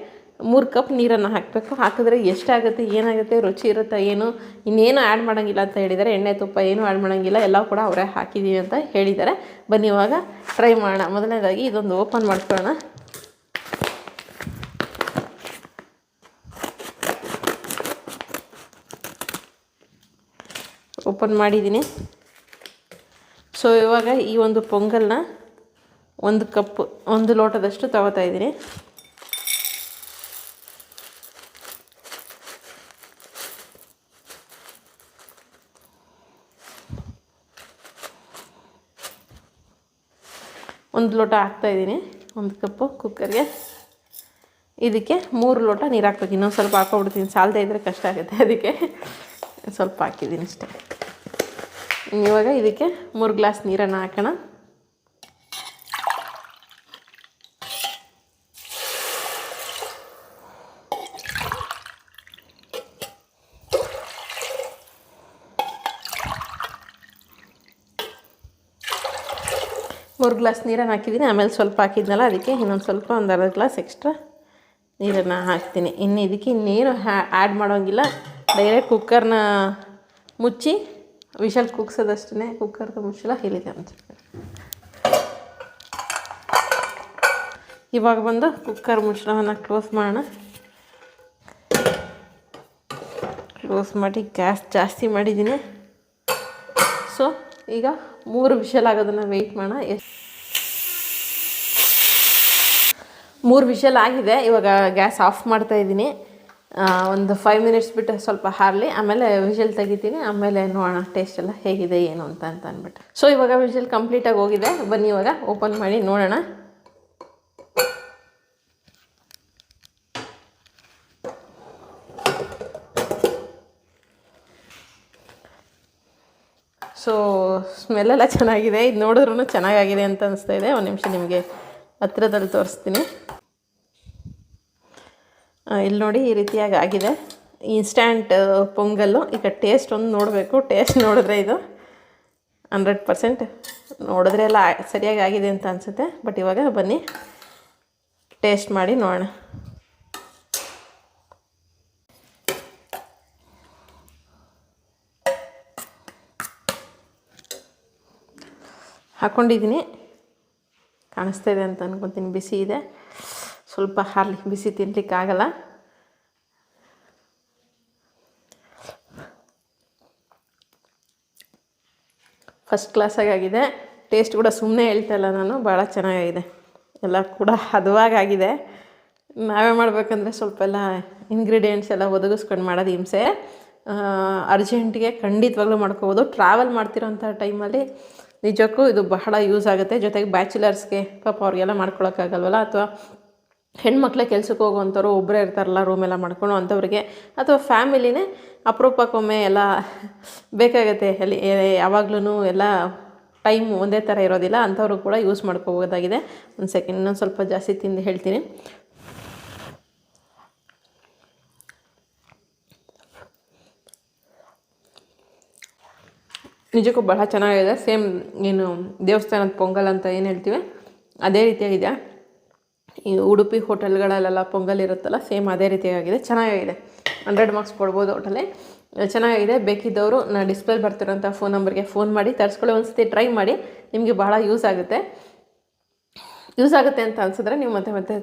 ಮೂರು ಕಪ್ ನೀರನ್ನು ಹಾಕಬೇಕು. ಹಾಕಿದ್ರೆ ಎಷ್ಟಾಗುತ್ತೆ, ಏನಾಗುತ್ತೆ, ರುಚಿ ಇರುತ್ತಾ ಏನು, ಇನ್ನೇನು ಆ್ಯಡ್ ಮಾಡೋಂಗಿಲ್ಲ ಅಂತ ಹೇಳಿದ್ದಾರೆ. ಎಣ್ಣೆ, ತುಪ್ಪ ಏನು ಆ್ಯಡ್ ಮಾಡೋಂಗಿಲ್ಲ. ಎಲ್ಲ ಕೂಡ ಅವರೇ ಹಾಕಿದ್ದೀವಿ ಅಂತ ಹೇಳಿದ್ದಾರೆ. ಬನ್ನಿ, ಇವಾಗ ಟ್ರೈ ಮಾಡೋಣ. ಮೊದಲನೇದಾಗಿ ಇದೊಂದು ಓಪನ್ ಮಾಡ್ಕೊಳ್ಳೋಣ. ಓಪನ್ ಮಾಡಿದ್ದೀನಿ. ಸೊ ಇವಾಗ ಈ ಒಂದು ಪೊಂಗಲ್ನ ಒಂದು ಕಪ್, ಒಂದು ಲೋಟದಷ್ಟು ತಗೋತಾ ಇದ್ದೀನಿ. ಒಂದು ಲೋಟ ಹಾಕ್ತಾ ಇದ್ದೀನಿ, ಒಂದು ಕಪ್ಪು ಕುಕ್ಕರ್ಗೆ. ಇದಕ್ಕೆ ಮೂರು ಲೋಟ ನೀರು ಹಾಕ್ಬೇಕು. ಇನ್ನೊಂದು ಸ್ವಲ್ಪ ಹಾಕೊಬಿಡ್ತೀನಿ ಸಾಲದೇ ಇದ್ದರೆ ಕಷ್ಟ ಆಗುತ್ತೆ. ಅದಕ್ಕೆ ಸ್ವಲ್ಪ ಹಾಕಿದ್ದೀನಿ ಅಷ್ಟೇ. ಇವಾಗ ಇದಕ್ಕೆ ಮೂರು ಗ್ಲಾಸ್ ನೀರನ್ನು ಹಾಕೋಣ. ಮೂರು ಗ್ಲಾಸ್ ನೀರನ್ನು ಹಾಕಿದ್ದೀನಿ. ಆಮೇಲೆ ಸ್ವಲ್ಪ ಹಾಕಿದ್ನಲ್ಲ, ಅದಕ್ಕೆ ಇನ್ನೊಂದು ಸ್ವಲ್ಪ ಒಂದು ಅರ್ಧ ಗ್ಲಾಸ್ ಎಕ್ಸ್ಟ್ರಾ ನೀರನ್ನು ಹಾಕ್ತೀನಿ. ಇನ್ನು ಇದಕ್ಕೆ ಇನ್ನೇನು ಹ್ಯಾ ಆ್ಯಡ್ ಮಾಡೋಂಗಿಲ್ಲ. ಡೈರೆಕ್ಟ್ ಕುಕ್ಕರ್ನ ಮುಚ್ಚಿ ವಿಷಲ್ ಕುಗ್ಸೋದಷ್ಟೇ ಕುಕ್ಕರ್ದು ಮುಚ್ಚಲ ಹೇಳಿದೆ ಅಂತ ಇವಾಗ ಬಂದು ಕುಕ್ಕರ್ ಮುಚ್ಚಳವನ್ನು ಕ್ಲೋಸ್ ಮಾಡೋಣ. ಕ್ಲೋಸ್ ಮಾಡಿ, ಗ್ಯಾಸ್ ಜಾಸ್ತಿ ಮಾಡಿದ್ದೀನಿ. ಸೊ ಈಗ ಮೂರು ವಿಷಲ್ ಆಗೋದನ್ನು ವೆಯ್ಟ್ ಮಾಡೋಣ. ಎಷ್ಟು ಮೂರು ವಿಷಲ್ ಆಗಿದೆ. ಇವಾಗ ಗ್ಯಾಸ್ ಆಫ್ ಮಾಡ್ತಾ ಇದ್ದೀನಿ. ಒಂದು ಫೈವ್ ಮಿನಿಟ್ಸ್ ಬಿಟ್ಟು ಸ್ವಲ್ಪ ಹಾರಲಿ, ಆಮೇಲೆ ವಿಷಲ್ ತೆಗಿತೀನಿ, ಆಮೇಲೆ ನೋಡೋಣ ಟೇಸ್ಟ್ ಎಲ್ಲ ಹೇಗಿದೆ ಏನು ಅಂತ ಅಂತ ಅಂದ್ಬಿಟ್ಟು. ಸೊ ಇವಾಗ ವಿಷಲ್ ಕಂಪ್ಲೀಟಾಗಿ ಹೋಗಿದೆ. ಬನ್ನಿ ಇವಾಗ ಓಪನ್ ಮಾಡಿ ನೋಡೋಣ. ಸೊ ಸ್ಮೆಲ್ಲೆಲ್ಲ ಚೆನ್ನಾಗಿದೆ. ಇದು ನೋಡಿದ್ರೂ ಚೆನ್ನಾಗಾಗಿದೆ ಅಂತ ಅನಿಸ್ತಾ ಇದೆ. ಒಂದು ನಿಮಿಷ ನಿಮಗೆ ಹತ್ತಿರದಲ್ಲಿ ತೋರಿಸ್ತೀನಿ. ಇಲ್ಲಿ ನೋಡಿ ಈ ರೀತಿಯಾಗಿ ಆಗಿದೆ. ಇನ್ಸ್ಟ್ಯಾಂಟ್ ಪೊಂಗಲ್ಲು. ಈಗ ಟೇಸ್ಟ್ ಒಂದು ನೋಡಬೇಕು. ಟೇಸ್ಟ್ ನೋಡಿದ್ರೆ ಇದು ಹಂಡ್ರೆಡ್ ಪರ್ಸೆಂಟ್ ನೋಡಿದ್ರೆ ಎಲ್ಲ ಸರಿಯಾಗಿ ಆಗಿದೆ ಅಂತ ಅನಿಸುತ್ತೆ. ಬಟ್ ಇವಾಗ ಬನ್ನಿ. ಟೇಸ್ಟ್ ಮಾಡಿ ನೋಡೋಣ. ಹಾಕ್ಕೊಂಡಿದ್ದೀನಿ ಕಾಣಿಸ್ತಾ ಇದೆ ಅಂತ ಅನ್ಕೊತೀನಿ. ಬಿಸಿ ಇದೆ. ಸ್ವಲ್ಪ ಹಾರ್ಲಿ ಬಿಸಿ ತಿನ್ನಲಿಕ್ಕಾಗಲ್ಲ ಫಸ್ಟ್ ಕ್ಲಾಸಾಗಿ ಆಗಿದೆ ಟೇಸ್ಟ್ ಕೂಡ ಸುಮ್ಮನೆ ಹೇಳ್ತಾ ಇಲ್ಲ ನಾನು, ಭಾಳ ಚೆನ್ನಾಗಿದೆ ಎಲ್ಲ ಕೂಡ ಹದವಾಗಾಗಿದೆ. ನಾವೇ ಮಾಡಬೇಕಂದ್ರೆ ಸ್ವಲ್ಪ ಎಲ್ಲ ಇಂಗ್ರೀಡಿಯೆಂಟ್ಸ್ ಎಲ್ಲ ಒದಗಿಸ್ಕೊಂಡು ಮಾಡೋದು ಹಿಂಸೆ. ಅರ್ಜೆಂಟಿಗೆ ಖಂಡಿತವಾಗ್ಲೂ ಮಾಡ್ಕೋಬೋದು. ಟ್ರಾವೆಲ್ ಮಾಡ್ತಿರೋಂಥ ಟೈಮಲ್ಲಿ ನಿಜಕ್ಕೂ ಇದು ಬಹಳ ಯೂಸ್ ಆಗುತ್ತೆ. ಜೊತೆಗೆ ಬ್ಯಾಚುಲರ್ಸ್ಗೆ ಪಾಪ ಅವ್ರಿಗೆಲ್ಲ ಮಾಡ್ಕೊಳಕ್ಕಾಗಲ್ವಲ್ಲ? ಅಥವಾ ಹೆಣ್ಮಕ್ಳೇ ಕೆಲ್ಸಕ್ಕೆ ಹೋಗುವಂಥವ್ರು ಒಬ್ಬರೇ ಇರ್ತಾರಲ್ಲ ರೂಮೆಲ್ಲ ಮಾಡ್ಕೊಂಡು ಅಂಥವ್ರಿಗೆ. ಅಥವಾ ಫ್ಯಾಮಿಲಿನೇ ಅಪರೂಪಕ್ಕೊಮ್ಮೆ ಎಲ್ಲ ಬೇಕಾಗತ್ತೆ. ಅಲ್ಲಿ ಯಾವಾಗ್ಲೂ ಎಲ್ಲ ಟೈಮ್ ಒಂದೇ ಥರ ಇರೋದಿಲ್ಲ, ಅಂಥವ್ರು ಕೂಡ ಯೂಸ್ ಮಾಡ್ಕೋಬೋದಾಗಿದೆ. ಒಂದು ಸೆಕೆಂಡ್ ಇನ್ನೊಂದು ಸ್ವಲ್ಪ ಜಾಸ್ತಿ ತಿಂದು ಹೇಳ್ತೀನಿ. ನಿಜಕ್ಕೂ ಬಹಳ ಚೆನ್ನಾಗಿದೆ. ಸೇಮ್, ಏನು ದೇವಸ್ಥಾನದ ಪೊಂಗಲ್ ಅಂತ ಏನು ಹೇಳ್ತೀವಿ? ಅದೇ ರೀತಿಯಾಗಿದೆ. ಈ ಉಡುಪಿ ಹೋಟೆಲ್ಗಳಲ್ಲೆಲ್ಲ ಪೊಂಗಲ್ ಇರುತ್ತಲ್ಲ ಸೇಮ್ ಅದೇ ರೀತಿಯಾಗಿದೆ. ಚೆನ್ನಾಗಿದೆ. ಹಂಡ್ರೆಡ್ ಮಾರ್ಕ್ಸ್ ಕೊಡ್ಬೋದು ಹೋಟೆಲೇ ಚೆನ್ನಾಗಿದೆ. ಬೇಕಿದ್ದವರು ನಾನು ಡಿಸ್ಪ್ಲೇ ಬರ್ತಿರೋಂಥ ಫೋನ್ ನಂಬರ್ಗೆ ಫೋನ್ ಮಾಡಿ, ತರಿಸ್ಕೊಳ್ಳಿ. ಒಂದ್ಸತಿ ಟ್ರೈ ಮಾಡಿ. ನಿಮಗೆ ಭಾಳ ಯೂಸ್ ಆಗುತ್ತೆ. ಯೂಸ್ ಆಗುತ್ತೆ ಅಂತ ಅನ್ಸಿದ್ರೆ ನೀವು ಮತ್ತೆ ಮತ್ತೆ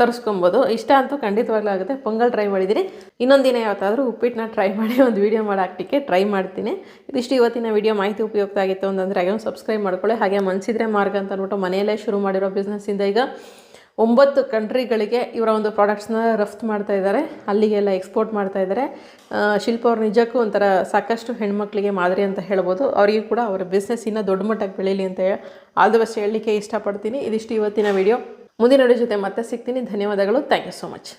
ತರಿಸ್ಕೊಬೋದು. ಇಷ್ಟ ಅಂತೂ ಖಂಡಿತವಾಗ್ಲೂ ಆಗುತ್ತೆ. ಪೊಂಗಲ್ ಟ್ರೈ ಮಾಡಿದ್ದೀನಿ ಇನ್ನೊಂದು ದಿನ ಯಾವತ್ತಾದರೂ ಉಪ್ಪಿಟ್ಟನ್ನ ಟ್ರೈ ಮಾಡಿ, ಒಂದು ವೀಡಿಯೋ ಮಾಡಿ ಹಾಕ್ಲಿಕ್ಕೆ ಟ್ರೈ ಮಾಡ್ತೀನಿ. ಇದಿಷ್ಟು ಇವತ್ತಿನ ವೀಡಿಯೋ ಮಾಹಿತಿ ಉಪಯುಕ್ತ ಆಗಿತ್ತು ಅಂತಂದರೆ ಹಾಗೆ ಒಂದು ಸಬ್ಸ್ಕ್ರೈಬ್ ಮಾಡ್ಕೊಳ್ಳಿ. ಹಾಗೆ ಮನಸ್ಸಿದ್ರೆ ಮಾರ್ಗ ಅಂತ ಅಂದ್ಬಿಟ್ಟು ಮನೆಯಲ್ಲೇ ಶುರು ಮಾಡಿರೋ ಬಿಸ್ನೆಸ್ಸಿಂದ ಈಗ ಒಂಬತ್ತು ಕಂಟ್ರಿಗಳಿಗೆ ಇವರ ಒಂದು ಪ್ರಾಡಕ್ಟ್ಸ್ನ ರಫ್ತು ಮಾಡ್ತಾ ಇದ್ದಾರೆ. ಅಲ್ಲಿಗೆಲ್ಲ ಎಕ್ಸ್ಪೋರ್ಟ್ ಮಾಡ್ತಾ ಇದ್ದಾರೆ. ಶಿಲ್ಪ ಅವ್ರು ನಿಜಕ್ಕೂ ಒಂಥರ ಸಾಕಷ್ಟು ಹೆಣ್ಮಕ್ಳಿಗೆ ಮಾದರಿ ಅಂತ ಹೇಳ್ಬೋದು. ಅವರಿಗೂ ಕೂಡ ಅವರ ಬಿಸ್ನೆಸ್ ಇನ್ನೂ ದೊಡ್ಡ ಮಟ್ಟಕ್ಕೆ ಬೆಳೀಲಿ ಅಂತ ಆಲ್ ದ ಹೇಳಲಿಕ್ಕೆ ಇಷ್ಟಪಡ್ತೀನಿ. ಇದಿಷ್ಟು ಇವತ್ತಿನ ವಿಡಿಯೋ ಮುಂದಿನ ಜೊತೆ ಮತ್ತೆ ಸಿಗ್ತೀನಿ. ಧನ್ಯವಾದಗಳು. Thank you so much